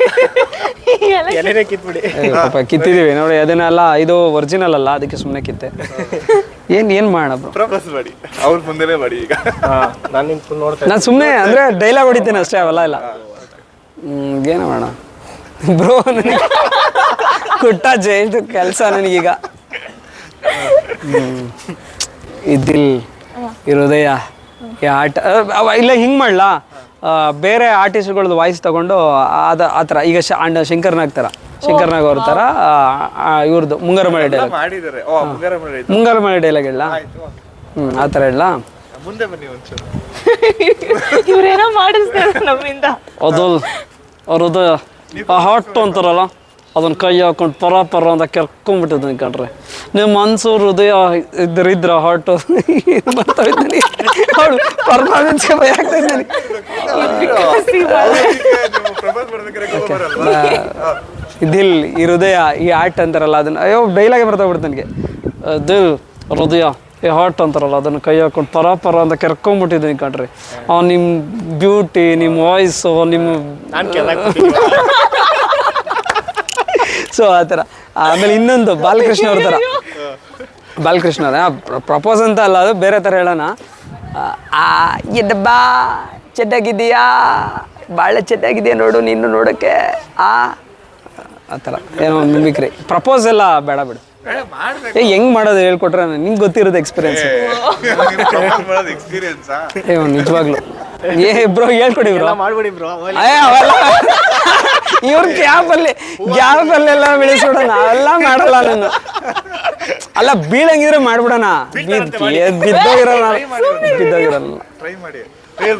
ಎಲೆನೇ ಕಿತ್ಬಿಡಿ. ಪಾಪ ಕಿತ್ತಿದೀವಿ. ನೋಡಿ ಅದನ್ನೆಲ್ಲ ಇದು ಒರಿಜಿನಲ್ ಅಲ್ಲ ಅದಕ್ಕೆ ಸುಮ್ಮನೆ ಕಿತ್ತೆ. ಏನ್ ಏನ್ ಮಾಡೋಣ ಬ್ರೋ ಪ್ರಪೋಸ್ ಮಾಡಿ. ಅವ್ರ ಮುಂದೆನೇ ಮಾಡಿ ಈಗ. ನಾನು ನಿಂತು ನೋಡ್ತಾ ನಾನು ಸುಮ್ಮನೆ ಅಂದ್ರೆ ಡೈಲಾಗ್ ಹೊಡಿತೀನಿ ಅಷ್ಟೇ ಅವೆಲ್ಲ ಇಲ್ಲ. ಹ್ಮ್ ಏನು ಮಾಡೋಣ? ಬ್ರೋ ನನಗೆ ಕುಟ್ಟ ಜೈಲ್ದು ಕೆಲಸ ನನಗೀಗ. ಇದಿಲ್ ಈ ಹೃದಯ ಈ ಆಟ ಅವ ಇಲ್ಲ ಹಿಂಗೆ ಮಾಡ್ಲಾ? ಬೇರೆ ಆರ್ಟಿಸ್ಟ್ಗಳದ್ದು ವಾಯ್ಸ್ ತಗೊಂಡು ಅದ ಆ ಥರ. ಈಗ ಶ ಅಂಡ್ ಶಂಕರ್ನಾಗ್ ಥರ. ಶಂಕರ್ನಾಗ್ ಅವ್ರ ಥರ ಇವ್ರದ್ದು ಮುಂಗಾರ ಮಳೆ ಡೈಲಾಗ್ ಮಾಡಿದ್ದಾರೆ. ಓ ಮುಂಗಾರ ಮಳೆ ಮುಂಗಾರ ಮಳೆ ಡೈಲಾಗ್ ಇಲ್ಲ ಹ್ಞೂ ಆ ಥರ ಹೇಳ ಮುಂದೆ ಬನ್ನಿ ಒಂಚೂರು. ಇವ್ರೇನೋ ಮಾಡಿಸ್ತಾರೆ ನಮ್ಮಿಂದ. ಅದು ಅವ್ರದ್ದು ಹಾಟ್ ಅಂತಾರಲ್ಲ ಅದನ್ನ ಕೈ ಹಾಕೊಂಡು ಪರ ಪರ ಅಂತ ಕೆರ್ಕೊಂಡ್ಬಿಟ್ಟಿದ್ದೀನಿ ಕಣ್ರಿ. ನಿಮ್ಮ ಮನ್ಸು ಹೃದಯ ಇದ್ರಿದ್ರ ಹಾರ್ಟ್ ಬರ್ತಾ ಇದ್ದೀನಿ. ಅವಳು ಪರ್ಫಾರ್ಮೆನ್ಸ್ಗೆ ಭಯ ಆಗ್ತಾ ಇದ್ದೀನಿ. ನೀವು ಪ್ರಪೋಸ್ ಮಾಡ್ಬೇಕಾದ್ರೆ ಕೋಪ ಬರಲ್ವಾ ದಿಲ್ ಈ ಹೃದಯ ಈ ಆರ್ಟ್ ಅಂತಾರಲ್ಲ ಅದನ್ನ ಅಯ್ಯೋ ಡೈಲಾಗೆ ಬರ್ತಾ ಬಿಡ್ತು ನನಗೆ. ದಿಲ್ ಹೃದಯ ಈ ಹಾರ್ಟ್ ಅಂತಾರಲ್ಲ ಅದನ್ನ ಕೈ ಹಾಕೊಂಡು ಪರ ಪರ ಅಂತ ಕೆರ್ಕೊಂಡ್ಬಿಟ್ಟಿದ್ದೀನಿ ಕಣ್ರಿ. ಆ ನಿಮ್ಮ ಬ್ಯೂಟಿ ನಿಮ್ಮ ವಾಯ್ಸು ನಿಮ್ಮ ಸೊ ಆ ಥರ. ಆಮೇಲೆ ಇನ್ನೊಂದು ಬಾಲಕೃಷ್ಣ ಅವ್ರ ಥರ. ಬಾಲಕೃಷ್ಣ ಪ್ರಪೋಸ್ ಅಂತ ಅಲ್ಲ ಅದು ಬೇರೆ ಥರ ಹೇಳೋಣ. ಆ ಎದ್ದಬ್ಬಾ ಚೆಡ್ಡಾಗಿದ್ದೀಯಾ ಭಾಳ ಚೆಡ್ಡಾಗಿದೆಯಾ ನೋಡು ನೀನು ನೋಡೋಕ್ಕೆ ಆ ಆ ಥರ. ಏನೋ ಮಿಮಿಕ್ರಿ ಪ್ರಪೋಸ್ ಎಲ್ಲ ಬೇಡ ಬಿಡು. ಏ ಹೆಂಗ್ ಮಾಡೋದು ಹೇಳ್ಕೊಟ್ರೆ ನಿಂಗೆ ಗೊತ್ತಿರೋದು ಎಕ್ಸ್ಪೀರಿಯನ್ಸ್ ಪ್ರಪೋಸ್ ಮಾಡೋದು ಎಕ್ಸ್ಪೀರಿಯನ್ಸಾ ಏ ನಿಜವಾಗ್ಲು. ಏ ಬ್ರೋ ಹೇಳ್ಕೊಡಿ ಬ್ರೋ. ಮಾಡ್ಬಿಡಿ ಬ್ರೋ ಅಯ್ಯ ಅವೆಲ್ಲ ಇವ್ರ ಗ್ಯಾಪಲ್ಲಿ ಅಲ್ಲಿ ಗ್ಯಾಪ್ ಅಲ್ಲೆಲ್ಲ ಬೆಳೆಸೋಣ ನಾವೆಲ್ಲ ಮಾಡಲ್ಲ ನಾನು. ಅಲ್ಲ ಬೀಳಂಗಿದ್ರೆ ಮಾಡ್ಬಿಡೋಣ. ಬಿದ್ದೋಗಿರಲ್ಲ. ಬಿದ್ದೋಗಿರಲ್ಲ. ಟ್ರೈ ಮಾಡಿ.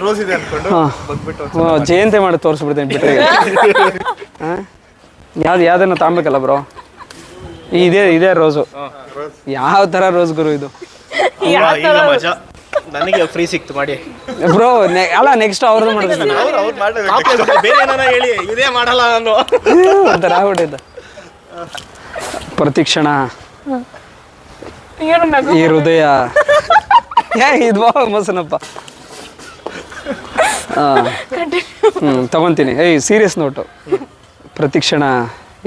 ರೋಸ್ ಇದೆ ಅನ್ಕೊಂಡು ಜಯಂತಿ ಮಾಡಿ ತೋರಿಸ್ಬಿಡ್ತೀನಿ ಬಿಟ್ರೆ. ಹಾಂ? ಯಾವ್ದು ಯಾವ್ದನ್ನ ತಾಂಬೇಕಲ್ಲ ಬ್ರೋ ಇದೇ ಇದೇ ರೋಸು ಯಾವ ತರ ರೋಸ್ ಗುರು ಇದು? ನನಗೆ ಫ್ರೀ ಸಿಕ್ತು ಮಾಡಿ. ಬ್ರೋ ಅಲ್ಲ ನೆಕ್ಸ್ಟ್ ಅವ್ರದ್ದು ಮಾಡಿದ್ರು ಅವ್ರು ಬೇರೆ ಏನಾರ ಹೇಳಿ ಇದೇ ಮಾಡಲ್ಲ ನಾನು. ಒಂಥರ ಆಗ್ಬಿಟ್ಟಿದ್ದ ಪ್ರತಿಕ್ಷಣ ಏನು ನಗು? ಈ ಹೃದಯ. ಏ ಇದು ಮಸನಪ್ಪ. ಹ್ಞೂ ತಗೊತೀನಿ. ಏಯ್ ಸೀರಿಯಸ್ ನೋಟು ಪ್ರತಿಕ್ಷಣ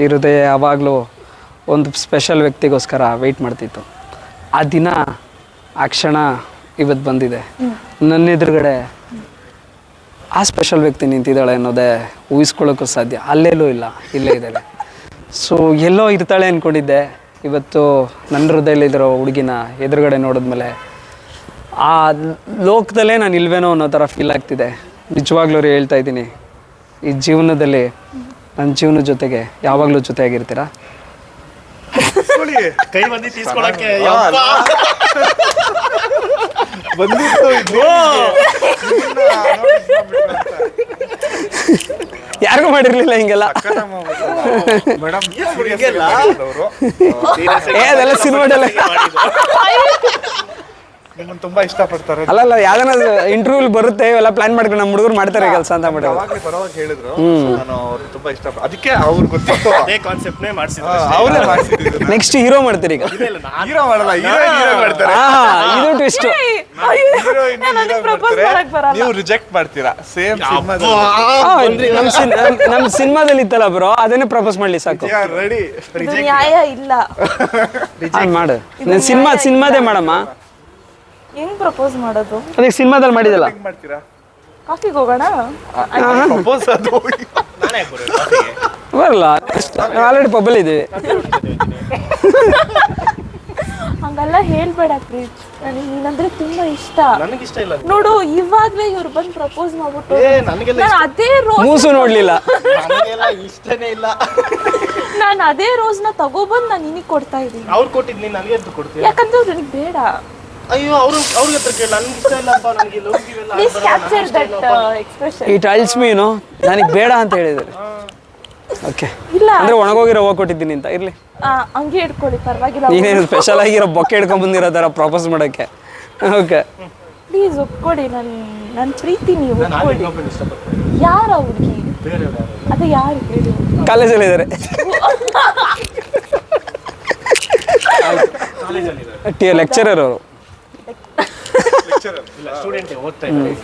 ಈ ಹೃದಯ ಯಾವಾಗಲೂ ಒಂದು ಸ್ಪೆಷಲ್ ವ್ಯಕ್ತಿಗೋಸ್ಕರ ವೆಯ್ಟ್ ಮಾಡ್ತಿತ್ತು. ಆ ದಿನ ಆ ಕ್ಷಣ ಇವತ್ತು ಬಂದಿದೆ. ನನ್ನ ಎದುರುಗಡೆ ಆ ಸ್ಪೆಷಲ್ ವ್ಯಕ್ತಿ ನಿಂತಿದ್ದಾಳೆ ಅನ್ನೋದೇ ಊಹಿಸ್ಕೊಳ್ಳೋಕ್ಕೂ ಸಾಧ್ಯ. ಅಲ್ಲೇಲೂ ಇಲ್ಲ ಇಲ್ಲೇ ಇದ್ದಾಳೆ. ಸೊ ಎಲ್ಲೋ ಇರ್ತಾಳೆ ಅಂದ್ಕೊಂಡಿದ್ದೆ ಇವತ್ತು ನನ್ನ ಹೃದಯದಲ್ಲಿರೋ ಹುಡುಗಿನ ಎದುರುಗಡೆ ನೋಡಿದ್ಮೇಲೆ ಆ ಲೋಕದಲ್ಲೇ ನಾನು ಇಲ್ವೇನೋ ಅನ್ನೋ ಥರ ಫೀಲ್ ಆಗ್ತಿದೆ. ನಿಜವಾಗ್ಲೂ ಹೇಳ್ತಾ ಇದ್ದೀನಿ ಈ ಜೀವನದಲ್ಲಿ ನನ್ನ ಜೀವನದ ಜೊತೆಗೆ ಯಾವಾಗಲೂ ಜೊತೆಯಾಗಿರ್ತೀರಾ? ಕೈ ಬಂದು ತೀಸ್ಕೊಳಕ್ಕೆ ಬಂದಿತ್ತು ಇದು ಯಾರಿಗೂ ಮಾಡಿರಲಿಲ್ಲ ಹಿಂಗೆಲ್ಲ. ಮೇಡಮ್ ಅವರು. ಏ ಅದೆಲ್ಲ ಸಿನಿಮಾಡೆಲ್ಲ ನಿಮ್ಮನ್ನ ತುಂಬಾ ಇಷ್ಟಪಡ್ತಾರೆ. ಅಲ್ಲಲ್ಲ ಯಾವ್ದಾನ ಇಂಟರ್ವ್ಯೂ ಬರುತ್ತೆ ಇವೆಲ್ಲ ಪ್ಲಾನ್ ಮಾಡ್ಕೊಂಡು ನಮ್ಮ ಹುಡುಗರು ಮಾಡ್ತಾರೆ ಕೆಲಸ ಅಂತ ಮಾಡಿ ಅವಾಗ್ಲೇ ಬರೋವಾಗ ಹೇಳಿದ್ರು ನಾನು ತುಂಬಾ ಇಷ್ಟ ಅದಕ್ಕೆ ಅವ್ರು ಗೊತ್ತಿತ್ತು. ಅದೇ ಕಾನ್ಸೆಪ್ಟ್ನೇ ಮಾಡಿಸಿದ್ರು ಅವರೇ ಮಾಡ್ಸಿದ್ರು ನೆಕ್ಸ್ಟ್ ಹೀರೋ ಮಾಡ್ತೀರಿ ಈಗ. ಹೀರೋ ಮಾಡಲ್ಲ ಹೀರೋ ಹೀರೋ ಮಾಡ್ತಾರೆ. ಹಾ ಇದು ಟ್ವಿಸ್ಟ್ ನೀವು ರಿಜೆಕ್ಟ್ ಮಾಡ್ತೀರಾ? ಸೇಮ್ ಸಿನಿಮಾದಲ್ಲಿ. ನಮ್ಮ ನಮ್ಮ ಸಿನಿಮಾದಲ್ಲಿ ಇತ್ತಲ್ಲ ಬ್ರೋ ಅದನ್ನೇ ಪ್ರಪೋಸ್ ಮಾಡ್ಲಿ ಸಾಕು. ರೆಡಿ ನ್ಯಾಯ ಇಲ್ಲ. ಹಾಂ ಮಾಡು. ನೀನು ಸಿನಿಮಾ ಸಿನಿಮಾದೇ ಮಾಡಮ್ಮ. ಹೆಂಗ್ ಪ್ರಪೋಸ್ ಮಾಡೋದು? ಅದಕ್ಕೆ ಸಿನಿಮಾದಲ್ಲಿ ಮಾಡಿದಲ್ಲ. ಹೆಂಗ್ ಮಾಡ್ತೀರಾ? ಕಾಫಿಗೆ ಹೋಗೋಣ? ಪ್ರಪೋಸ್ ಅದು. ನಾನೇ ಹಾಕ್ಬಿಡು ಕಾಫಿಗೆ. ಬರಲ್ಲ. ಆಲ್ರೆಡಿ ಪಬ್ಬಲ್ ಇದ್ದೀವಿ. ಹಂಗಲ್ಲ ಹೇಳ್ಬೇಡ ಪ್ರೀತ್. ನನಗೆ ನೀನಂದ್ರೆ ತುಂಬಾ ಇಷ್ಟ. ನನಗಿಷ್ಟ ಇಲ್ಲ. ನೋಡು ಇವಾಗ್ಲೇ ಇವ್ರು ಬಂದು ಪ್ರಪೋಸ್ ಮಾಡ್ಬಿಟ್ಟು ಏ ನನಗೆಲ್ಲ ನಾನು ಅದೇ ರೋಸ್ ಮೂಸು ನೋಡ್ಲಿಲ್ಲ. ನನಗೆಲ್ಲ ಇಷ್ಟನೇ ಇಲ್ಲ. ನಾನು ಅದೇ ರೋಸ್ನ ತಗೊಬಂದು ನಾನು ನಿನಗ್ ಕೊಡ್ತಾ ಇದ್ದೀನಿ. ಅವ್ರು ಕೊಟ್ಟಿದ್ ನೀನ್ ನನಗೆ ಕೊಡ್ತೀಯ? ಯಾಕಂದ್ರೆ ನನಗೆ ಬೇಡ. ಅಯ್ಯೋ ಅವರು ಅವ್ರಿಗೆ ಹತ್ರ ಕೇಳ ನನಗೆ ಇಷ್ಟ ಇಲ್ಲಪ್ಪ ನನಗೆ ಲವ್ ಎಲ್ಲ ಪ್ಲೀಸ್ ಕ್ಯಾಪ್ಚರ್ ದಟ್ ಎಕ್ಸ್ಪ್ರೆಷನ್ ಈ ಟೈಲ್ಸ್ ಮೀನು ನನಗೆ ಬೇಡ ಅಂತ ಹೇಳಿದ್ದಾರೆ. ಓಕೆ ಇಲ್ಲ. ಅಂದ್ರೆ ಒಣಗೋಗಿರೋ ಹೋಗ ಕೊಟ್ಟಿದ್ದೀನಿ ಅಂತ ಇರ್ಲಿ. ಆ, ಹಂಗೆ ಇಟ್ಕೊಳ್ಳಿ ಪರವಾಗಿಲ್ಲ. ನೀನೇನು ಸ್ಪೆಷಲ್ ಆಗಿರೋ ಬೊಕ್ಕೆ ಹಿಡ್ಕೊಂಡ್ ಬಂದಿರೋ ಥರ ಪ್ರಪೋಸ್ ಮಾಡೋಕ್ಕೆ. ಓಕೆ ಪ್ಲೀಸ್ ಒಪ್ಕೊಡಿ ನನ್ ನನ್ ಪ್ರೀತಿ ನೀವು ಒಪ್ಕೊಡಿ. ಇನ್ನೊಬ್ಬನ ಇಷ್ಟಪಡ್ತೀನಿ. ಯಾರ ಹುಡುಗಿ? ಬೇರೆಯವ್ರು ಯಾರು? ಅದೇ ಯಾರು ಹೇಳಿ? ಕಾಲೇಜಲ್ಲಿ ಇದ್ದಾರೆ ಕಾಲೇಜಲ್ಲಿ ಟಿ ಲೆಕ್ಚರರ್ ಅವರು. ಸ್ಟೂಡೆಂಟ್ ಓದ್ತಾ ಇದ್ದಾರೆ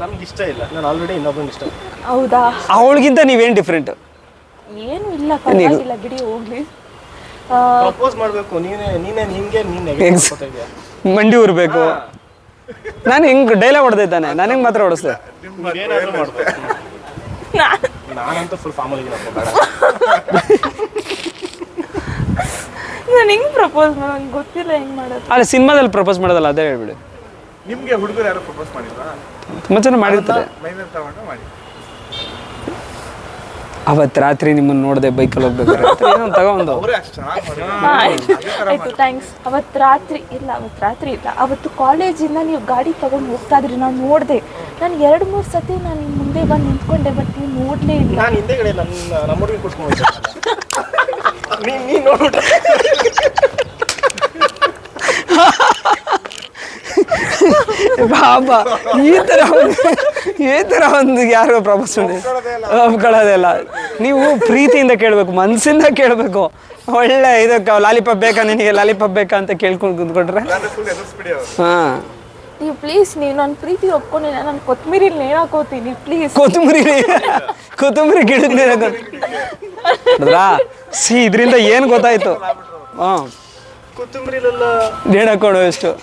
ನಮ್ಗೆ ಇಷ್ಟ ಇಲ್ಲ. ನಾನು ಆಲ್ರೆಡಿ ಇನ್ನೊಬ್ಬನ ಇಷ್ಟ. ಹೌದಾ? ಅವಳಿಗಿಂತ ನೀವೇನು ಡಿಫ್ರೆಂಟ್ ಏನು ಇಲ್ಲ ಪರವಾಗಿಲ್ಲ ಬಿಡಿ ಹೋಗ್ಲಿ. ಪ್ರಪೋಸ್ ಮಾಡಬೇಕು. ನೀನೇ ನೀನೇ ಹಿಂಗೆ ನೀನ್ ಮಂಡಿ ಉರ್ಬೇಕು ನಾನು ಹೆಂಗ್ ಡೈಲಾಗ್ ಹೊಡೆದಿದ್ದಾನೆ. ನಾನು ಹಿಂಗ್ ಮಾತ್ರ ಹೊಡಿಸ್ದೆ. ಏನಾದರೂ ಮಾಡ್ಬೇಕು. ನಾನಂತೂ ಫುಲ್ ಫಾರ್ಮಲ್ ನಾನು ಹೆಂಗ್ ಪ್ರಪೋಸ್ ಮಾಡೋ ನಂಗೆ ಗೊತ್ತಿಲ್ಲ ಹೆಂಗ್ ಮಾಡೋದು. ಅಲ್ಲ ಸಿನಿಮಾದಲ್ಲಿ ಪ್ರಪೋಸ್ ಮಾಡೋದಲ್ಲ ಅದೇ ಹೇಳ್ಬಿಡಿ. ನಿಮ್ಗೆ ಹುಡುಗರು ಯಾರು ಪ್ರಪೋಸ್ ಮಾಡಿದ್ರಾ ತುಂಬ ಜನ ಮಾಡಿರ್ತಾರೆ. ಮೈಮೇಲೆ ತಗೊಂಡು ಮಾಡಿ. ಅವತ್ತು ರಾತ್ರಿ ನಿಮ್ಮನ್ನ ನೋಡಿದೆ ಬೈಕಲ್ಲಿ ಹೋಗ್ಬೇಕಾದ್ರೆ? ಏನೋ ತಗೊಂಡು ಅವರೇ ಅಷ್ಟು ಚೆನ್ನಾಗಿ ಆಯ್ತು. ಆಯ್ತು ಥ್ಯಾಂಕ್ಸ್ ಅವತ್ತು ರಾತ್ರಿ ಇಲ್ಲ ಅವತ್ತು ರಾತ್ರಿ ಇಲ್ಲ. ಅವತ್ತು ಕಾಲೇಜಿಂದ ನೀವು ಗಾಡಿ ತಗೊಂಡು ಹೋಗ್ತಾ ಇದ್ರಿ ನಾನು ನೋಡಿದೆ. ನಾನು ಎರಡು ಮೂರು ಸತಿ ನಾನು ಮುಂದೆ ಬಂದು ನಿಂತ್ಕೊಂಡೆ ಬಟ್ ನೀವು ನೋಡಲೇ ಇಲ್ಲ. ನಾನು ಹಿಂದೆಗಡೆ ನನ್ನ ನಮ್ಮ ಹುಡುಗಿ ಕೂತ್ಕೊಂಡು ನೀ ನೀ ನೋಡ್ಬಿಟ್ರೆ. ಬಾಬಾ ಈ ಥರ ಒಂದು ಈ ಥರ ಒಂದು ಯಾರು ಪ್ರಪೋಸ್ ಮಾಡಿ ಒಪ್ಕೊಳ್ಳೋದೆಲ್ಲ ನೀವು ಪ್ರೀತಿಯಿಂದ ಕೇಳಬೇಕು ಮನಸ್ಸಿಂದ ಕೇಳಬೇಕು. ಒಳ್ಳೆ ಇದಕ್ಕೆ ಲಾಲಿಪಾಪ್ ಬೇಕಾ ನಿನಗೆ? ಲಾಲಿಪಾಪ್ ಬೇಕಾ ಅಂತ ಕೇಳ್ಕೊಂಡು ಕುಂತ್ಕೊಂಡ್ರೆ? ಅವರು ಹಾಂ. ನೀವು ಪ್ಲೀಸ್ ನೀವು ನನ್ನ ಪ್ರೀತಿ ಒಪ್ಕೊಂಡಿಲ್ಲ. ನಾನು ಕೊತ್ತಂಬರಿ ನೇಣಾಕೋತೀನಿ ಪ್ಲೀಸ್ ಕೊತ್ತಂಬರಿ ಕೊತ್ತಂಬರಿ ಗಿಡದ ನೋಡಿದ್ರಾ ಸಿ ಇದರಿಂದ ಏನು ಗೊತ್ತಾಯ್ತು? ಹಾಂ ಕೊತ್ತಂಬರಿ ನೇಣು ಹಾಕೊಂಡು ಎಷ್ಟು ಹರ್ಟ್ ಆಗುತ್ತೆ ಅದು ನಮ್ಗೆ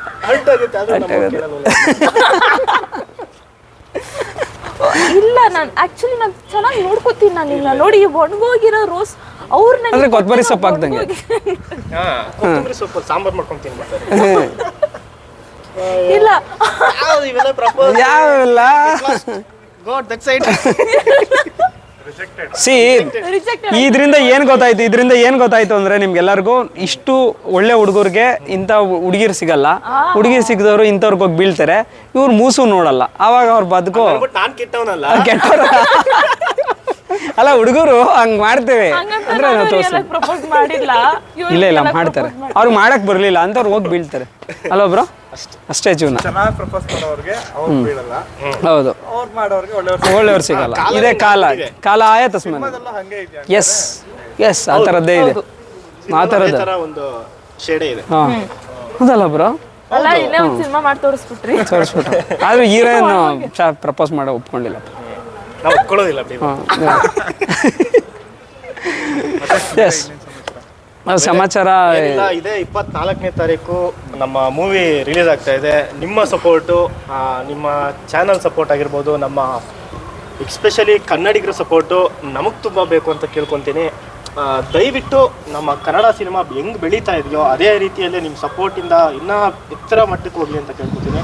ಕೇಳಲ್ಲ. ಇಲ್ಲ ನಾನು ಆಕ್ಚುಲಿ ನಾನು ಚೆನ್ನಾಗಿ ನೋಡ್ಕೋತೀನಿ ನಾನು ಇಲ್ಲ ನೋಡಿ ಒಣಗೋಗಿರೋ ರೋಸ್ ಅವ್ರು ಅಂದ್ರೆ ಕೊತ್ತಂಬರಿ ಸೊಪ್ಪು ಹಾಕ್ದಂಗೆ. ಹಾ ಕೊತ್ತಂಬರಿ ಸೊಪ್ಪು ಸಾಂಬಾರ್ ಮಾಡ್ಕೊಂತೀನಿ ಇಲ್ಲ. ಯಾವ್ದು ಇವೆಲ್ಲ ಪ್ರಪೋಸ್ ಯಾವೆಲ್ಲ ಗಾಡ್ ದಟ್ ಸೈಡ್ ಸಿ ಇದರಿಂದ ಏನು ಗೊತ್ತಾಯ್ತು? ಇದರಿಂದ ಏನು ಗೊತ್ತಾಯ್ತು ಅಂದ್ರೆ ನಿಮ್ಗೆಲ್ಲರಿಗೂ ಇಷ್ಟು ಒಳ್ಳೆ ಹುಡುಗರಿಗೆ ಇಂಥ ಹುಡುಗಿರು ಸಿಗಲ್ಲ. ಹುಡುಗಿರು ಸಿಗದವರು ಇಂಥವ್ರಿಗೆ ಹೋಗಿ ಬೀಳ್ತಾರೆ. ಇವ್ರು ಮೂಸು ನೋಡಲ್ಲ. ಅವಾಗ ಅವ್ರು ಬದುಕು ನಾನು ನಾನ್ ಕೆಟ್ಟವನಲ್ಲ. ಕೆಟ್ಟವ್ರು. ಅಲ್ಲ ಹುಡುಗರು ಹಂಗ್ ಮಾಡ್ತೇವೆ. ಅಂದ್ರೆ ನಾವು ತೋರ್ಸಿ. ಪ್ರಪೋಸ್ ಮಾಡಿಲ್ಲ. ಇಲ್ಲ ಇಲ್ಲ ಮಾಡ್ತಾರೆ. ಅವ್ರು ಮಾಡಕ್ ಬರ್ಲಿಲ್ಲ ಅಂತವ್ರು ಹೋಗಿ ಬೀಳ್ತಾರೆ. ಅಲ್ವಾ ಬ್ರೋ? ಅಷ್ಟೇ. ಜೀವನ. ಚೆನ್ನಾಗಿ ಪ್ರಪೋಸ್ ಮಾಡೋರಿಗೆ ಅವ್ರು ಬೀಳಲ್ಲ. ಹೌದು. ಅವ್ರು ಮಾಡೋರಿಗೆ ಒಳ್ಳೆಯವ್ರು ಒಳ್ಳೆಯವ್ರು ಸಿಗಲ್ಲ. ಇದೇ ಕಾಲ. ಕಾಲ ಆಯ ತಸ್ಮನ್. ಎಲ್ಲ ಹಂಗೆ ಇದೆಯಾ ಎಸ್ ಎಸ್ ಆ ಥರದ್ದೇ ಇದೆ. ಆ ಥರದ ಥರದ್ದು. ತರ ಒಂದು ಶೇಡೆ ಇದೆ. ಹಾಂ. ಹೌದಲ್ಲ ಬ್ರೋ? ಅಲ್ಲ ಇಲ್ಲೇ ಒಂದು ಸಿನಿಮಾ ಮಾಡಿ ತೋರಿಸ್ಬಿಟ್ರಿ. ತೋರಿಸ್ಬಿಟ್ರು. ಆದ್ರೆ ಹೀರೋಯಿನ್ ಪ್ರಪೋಸ್ ಮಾಡೋ ಒಪ್ಕೊಂಡಿಲ್ಲ ನಾವು ಒಪ್ಕೊಳ್ಳೋದಿಲ್ಲ. ಎಸ್ ಸಮಾಚಾರ? ಇದೇ ಇಪ್ಪತ್ನಾಲ್ಕನೇ ತಾರೀಕು ನಮ್ಮ ಮೂವಿ ರಿಲೀಸ್ ಆಗ್ತಾ ಇದೆ. ನಿಮ್ಮ ಸಪೋರ್ಟು ನಿಮ್ಮ ಚಾನಲ್ ಸಪೋರ್ಟ್ ಆಗಿರ್ಬೋದು ನಮ್ಮ ಎಕ್ಸ್ಪೆಷಲಿ ಕನ್ನಡಿಗರ ಸಪೋರ್ಟು ನಮಗೆ ತುಂಬ ಬೇಕು ಅಂತ ಕೇಳ್ಕೊತೀನಿ. ದಯವಿಟ್ಟು ನಮ್ಮ ಕನ್ನಡ ಸಿನಿಮಾ ಹೆಂಗ್ ಬೆಳೀತಾ ಇದೆಯೋ ಅದೇ ರೀತಿಯಲ್ಲಿ ನಿಮ್ಮ ಸಪೋರ್ಟಿಂದ ಇನ್ನೂ ಎತ್ತರ ಮಟ್ಟಕ್ಕೆ ಹೋಗಲಿ ಅಂತ ಕೇಳ್ಕೊತೀನಿ.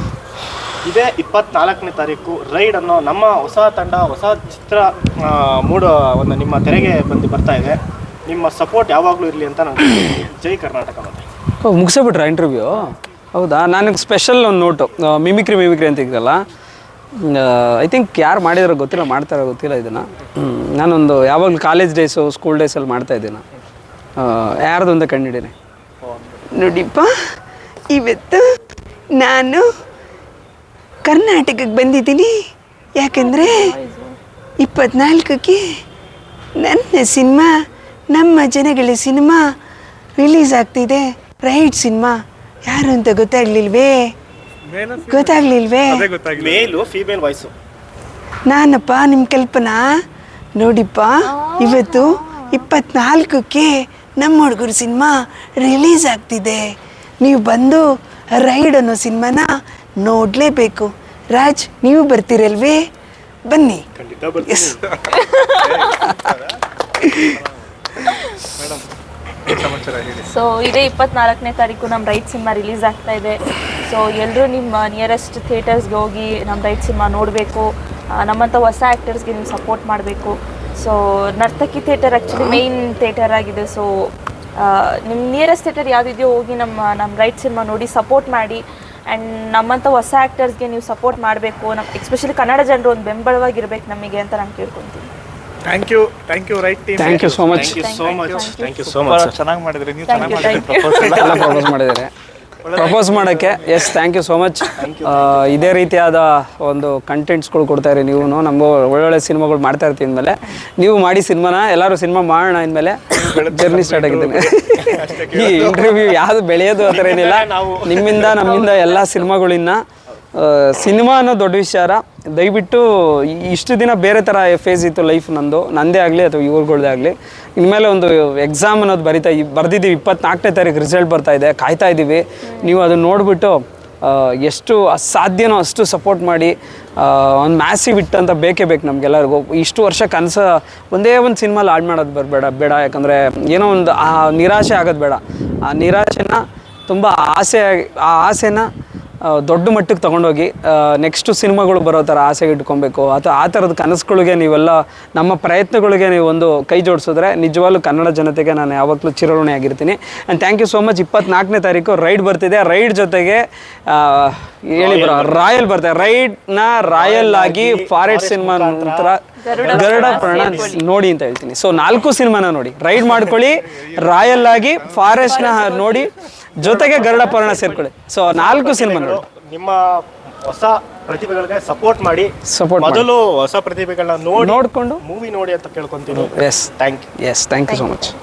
ಇದೇ ಇಪ್ಪತ್ನಾಲ್ಕನೇ ತಾರೀಕು ರೈಡ್ ಅನ್ನೋ ನಮ್ಮ ಹೊಸ ತಂಡ ಹೊಸ ಚಿತ್ರ ಮೂಡೋ ಒಂದು ನಿಮ್ಮ ತೆರೆಗೆ ಬಂದು ಬರ್ತಾ ಇದೆ. ನಿಮ್ಮ ಸಪೋರ್ಟ್ ಯಾವಾಗಲೂ ಇರಲಿ ಅಂತ ನಾನು. ಜೈ ಕರ್ನಾಟಕ ಮತ್ತೆ ಓ ಮುಗಿಸ್ಬಿಟ್ರಾ ಇಂಟರ್ವ್ಯೂ ಹೌದಾ? ನನಗೆ ಸ್ಪೆಷಲ್ ಒಂದು ನೋಟು ಮಿಮಿಕ್ರಿ ಮಿಮಿಕ್ರಿ ಅಂತ ಇದ್ದಲ್ಲ ಐ ಥಿಂಕ್ ಯಾರು ಮಾಡಿದಾರೋ ಗೊತ್ತಿಲ್ಲ ಮಾಡ್ತಾರೋ ಗೊತ್ತಿಲ್ಲ ಇದನ್ನು. ನಾನೊಂದು ಯಾವಾಗಲೂ ಕಾಲೇಜ್ ಡೇಸು ಸ್ಕೂಲ್ ಡೇಸಲ್ಲಿ ಮಾಡ್ತಾ ಇದ್ದೀನಿ. ಯಾರ್ದು ಅಂತ ಹಿಡೀನಿ ನೋಡಿಪ್ಪ ಇವತ್ತು ನಾನು ಕರ್ನಾಟಕಕ್ಕೆ ಬಂದಿದ್ದೀನಿ. ಯಾಕಂದರೆ ಇಪ್ಪತ್ನಾಲ್ಕಕ್ಕೆ ನನ್ನ ಸಿನಿಮಾ ನಮ್ಮ ಜನಗಳ ಸಿನಿಮಾ ರಿಲೀಸ್ ಆಗ್ತಿದೆ. Ride cinema. ಯಾರು ಅಂತ ಗೊತ್ತಾಗ್ಲಿಲ್ವೇ? ಗೊತ್ತಾಗ್ಲಿಲ್ವೇ? ಮೇಲು ಫೀಮೇಲ್ ವಾಯ್ಸು. ನಾನಪ್ಪ ನಿಮ್ಮ ಕಲ್ಪನಾ? ನೋಡಿಪ್ಪ ಇವತ್ತು ಇಪ್ಪತ್ನಾಲ್ಕಕ್ಕೆ ನಮ್ಮ ಹುಡುಗರು ಸಿನಿಮಾ ರಿಲೀಸ್ ಆಗ್ತಿದೆ. ನೀವು ಬಂದು ರೈಡ್ ಅನ್ನೋ ಸಿನಿಮಾನ ನೋಡಲೇಬೇಕು. ರಾಜ್ ನೀವು ಬರ್ತೀರಲ್ವೇ? ಬನ್ನಿ. ಖಂಡಿತ ಬರ್ತೀನಿ. ಎಸ್. ಸೊ ಇದೇ ಇಪ್ಪತ್ನಾಲ್ಕನೇ ತಾರೀಕು ನಮ್ಮ ರೈಟ್ ಸಿನಿಮಾ ರಿಲೀಸ್ ಆಗ್ತಾ ಇದೆ. ಸೊ ಎಲ್ಲರೂ ನಿಮ್ಮ ನಿಯರೆಸ್ಟ್ ಥಿಯೇಟರ್ಸ್ಗೆ ಹೋಗಿ ನಮ್ಮ ರೈಟ್ ಸಿನಿಮಾ ನೋಡಬೇಕು. ನಮ್ಮಂಥ ಹೊಸ ಆ್ಯಕ್ಟರ್ಸ್ಗೆ ನೀವು ಸಪೋರ್ಟ್ ಮಾಡಬೇಕು. So Nartaki theatre actually main theatre ಆಗಿದೆ. ಸೊ ನಿಮ್ಮ ನಿಯರೆಸ್ಟ್ ಥಿಯೇಟರ್ ಯಾವುದಿದೆಯೋ ಹೋಗಿ ನಮ್ಮ ನಮ್ಮ ರೈಟ್ ಸಿನಿಮಾ ನೋಡಿ ಸಪೋರ್ಟ್ ಮಾಡಿ. ಆ್ಯಂಡ್ ನಮ್ಮಂಥ ಹೊಸ ಆ್ಯಕ್ಟರ್ಸ್ಗೆ ನೀವು ಸಪೋರ್ಟ್ ಮಾಡಬೇಕು ನಮ್ಮ ಎಸ್ಪೆಷಲಿ ಕನ್ನಡ ಜನರು ಒಂದು ಬೆಂಬಲವಾಗಿರ್ಬೇಕು ನಮಗೆ ಅಂತ ನಾನು ಕೇಳ್ಕೊತೀನಿ thank you thank you ride team thank you so much thank you so much thank you so much ಚೆನ್ನಾಗಿ ಮಾಡಿದ್ರಿ ನೀವು ಚೆನ್ನಾಗಿ ಮಾಡಿದ್ರಿ. ಪ್ರಪೋಸ್ ಎಲ್ಲ ಪ್ರಪೋಸ್ ಮಾಡಿದ್ದಾರೆ ಪ್ರಪೋಸ್ ಮಾಡೋಕ್ಕೆ. Yes thank you so much ಇದೇ ರೀತಿಯಾದ ಒಂದು ಕಂಟೆಂಟ್ಸ್ಗಳು ಕೊಡ್ತಾ ಇರಿ ನೀವು ನಮ್ಮ ಒಳ್ಳೊಳ್ಳೆ ಸಿನಿಮಾಗಳು ಮಾಡ್ತಾ ಇರ್ತೀವಿ ಅಂದಮೇಲೆ ನೀವು ಮಾಡಿ ಸಿನಿಮಾನ ಎಲ್ಲರೂ ಸಿನಿಮಾ ಮಾಡೋಣ ಅಂದಮೇಲೆ ಜರ್ನಿ ಸ್ಟಾರ್ಟ್ ಆಗಿದ್ದೇನೆ. ಈ ಇಂಟರ್ವ್ಯೂ ಯಾವುದು ಬೆಳೆಯೋದು ಆ ಥರ ಏನಿಲ್ಲ. ನಿಮ್ಮಿಂದ ನಮ್ಮಿಂದ ಎಲ್ಲ ಸಿನಿಮಾಗಳಿನ್ನ ಸಿನಿಮಾ ಅನ್ನೋ ದೊಡ್ಡ ವಿಚಾರ. ದಯವಿಟ್ಟು ಇಷ್ಟು ದಿನ ಬೇರೆ ಥರ ಫೇಸ್ ಇತ್ತು ಲೈಫ್ ನಂದು. ನಂದೇ ಆಗಲಿ ಅಥವಾ ಇವ್ರುಗಳ್ದೇ ಆಗಲಿ. ಇನ್ಮೇಲೆ ಒಂದು ಎಕ್ಸಾಮ್ ಅನ್ನೋದು ಬರಿತಾ ಬರ್ದಿದ್ದೀವಿ. ಇಪ್ಪತ್ನಾಲ್ಕನೇ ತಾರೀಕು ರಿಸಲ್ಟ್ ಬರ್ತಾ ಇದೆ. ಕಾಯ್ತಾ ಇದ್ದೀವಿ. ನೀವು ಅದನ್ನ ನೋಡಿಬಿಟ್ಟು ಎಷ್ಟು ಅಸಾಧ್ಯನೋ ಅಷ್ಟು ಸಪೋರ್ಟ್ ಮಾಡಿ ಒಂದು ಮ್ಯಾಸಿ ಬಿಟ್ಟಂತ ಅಂತ ಬೇಕೇ ಬೇಕು ನಮಗೆಲ್ಲರಿಗೂ. ಇಷ್ಟು ವರ್ಷ ಕನಸ ಒಂದೇ ಒಂದು ಸಿನಿಮಾಲಿ ಆಡ್ ಮಾಡೋದು ಬರಬೇಡ, ಬೇಡ. ಯಾಕಂದರೆ ಏನೋ ಒಂದು, ಆ, ನಿರಾಶೆ ಆಗೋದು ಬೇಡ. ಆ ನಿರಾಶೆನ ತುಂಬ ಆಸೆ ಆ ಆಸೆನ ದೊಡ್ಡ ಮಟ್ಟಕ್ಕೆ ತೊಗೊಂಡೋಗಿ ನೆಕ್ಸ್ಟು ಸಿನಿಮಾಗಳು ಬರೋ ಥರ ಆಸೆ ಇಟ್ಕೊಬೇಕು. ಅಥವಾ ಆ ಥರದ ಕನಸುಗಳಿಗೆ ನೀವೆಲ್ಲ ನಮ್ಮ ಪ್ರಯತ್ನಗಳಿಗೆ ನೀವು ಒಂದು ಕೈ ಜೋಡಿಸಿದ್ರೆ ನಿಜವಾಗ್ಲೂ ಕನ್ನಡ ಜನತೆಗೆ ನಾನು ಯಾವಾಗಲೂ ಚಿರಋಣಿ ಆಗಿರ್ತೀನಿ and thank you so much ಇಪ್ಪತ್ನಾಲ್ಕನೇ ತಾರೀಕು ರೈಡ್ ಬರ್ತಿದೆ. ರೈಡ್ ಜೊತೆಗೆ ಹೇಳಿ ಬರೋ ರಾಯಲ್ ಬರ್ತಾರೆ ರೈಡ್ನ ರಾಯಲ್ ಆಗಿ ಫಾರೆಸ್ಟ್ ಸಿನಿಮಾ ನಂತರ ಗರುಡ ಪ್ರಾಣ ನೋಡಿ ಅಂತ ಹೇಳ್ತೀನಿ. ಸೊ ನಾಲ್ಕು ಸಿನಿಮಾನ ನೋಡಿ. ರೈಡ್ ಮಾಡ್ಕೊಳ್ಳಿ. ರಾಯಲ್ ಆಗಿ ಫಾರೆಸ್ಟ್ನ ನೋಡಿ. ಜೊತೆಗೆ ಗರುಡ ಪರ್ಣ ಸೇರ್ಕೊಳ್ಳಿ. ಸೊ ನಾಲ್ಕು ಸಿನಿಮಾ ನಿಮ್ಮ ಹೊಸ ಪ್ರತಿಭೆಗಳಿಗೆ ಸಪೋರ್ಟ್ ಮಾಡಿ. ಸಪೋರ್ಟ್ ಮಾಡಿ. ಮೊದಲು ಹೊಸ ಪ್ರತಿಭೆಗಳನ್ನ ನೋಡಿ ನೋಡ್ಕೊಂಡು. ಮೂವಿ ನೋಡಿ ಅಂತ ಕೇಳ್ಕೊಂತೀನಿ. Yes thank you yes thank you so much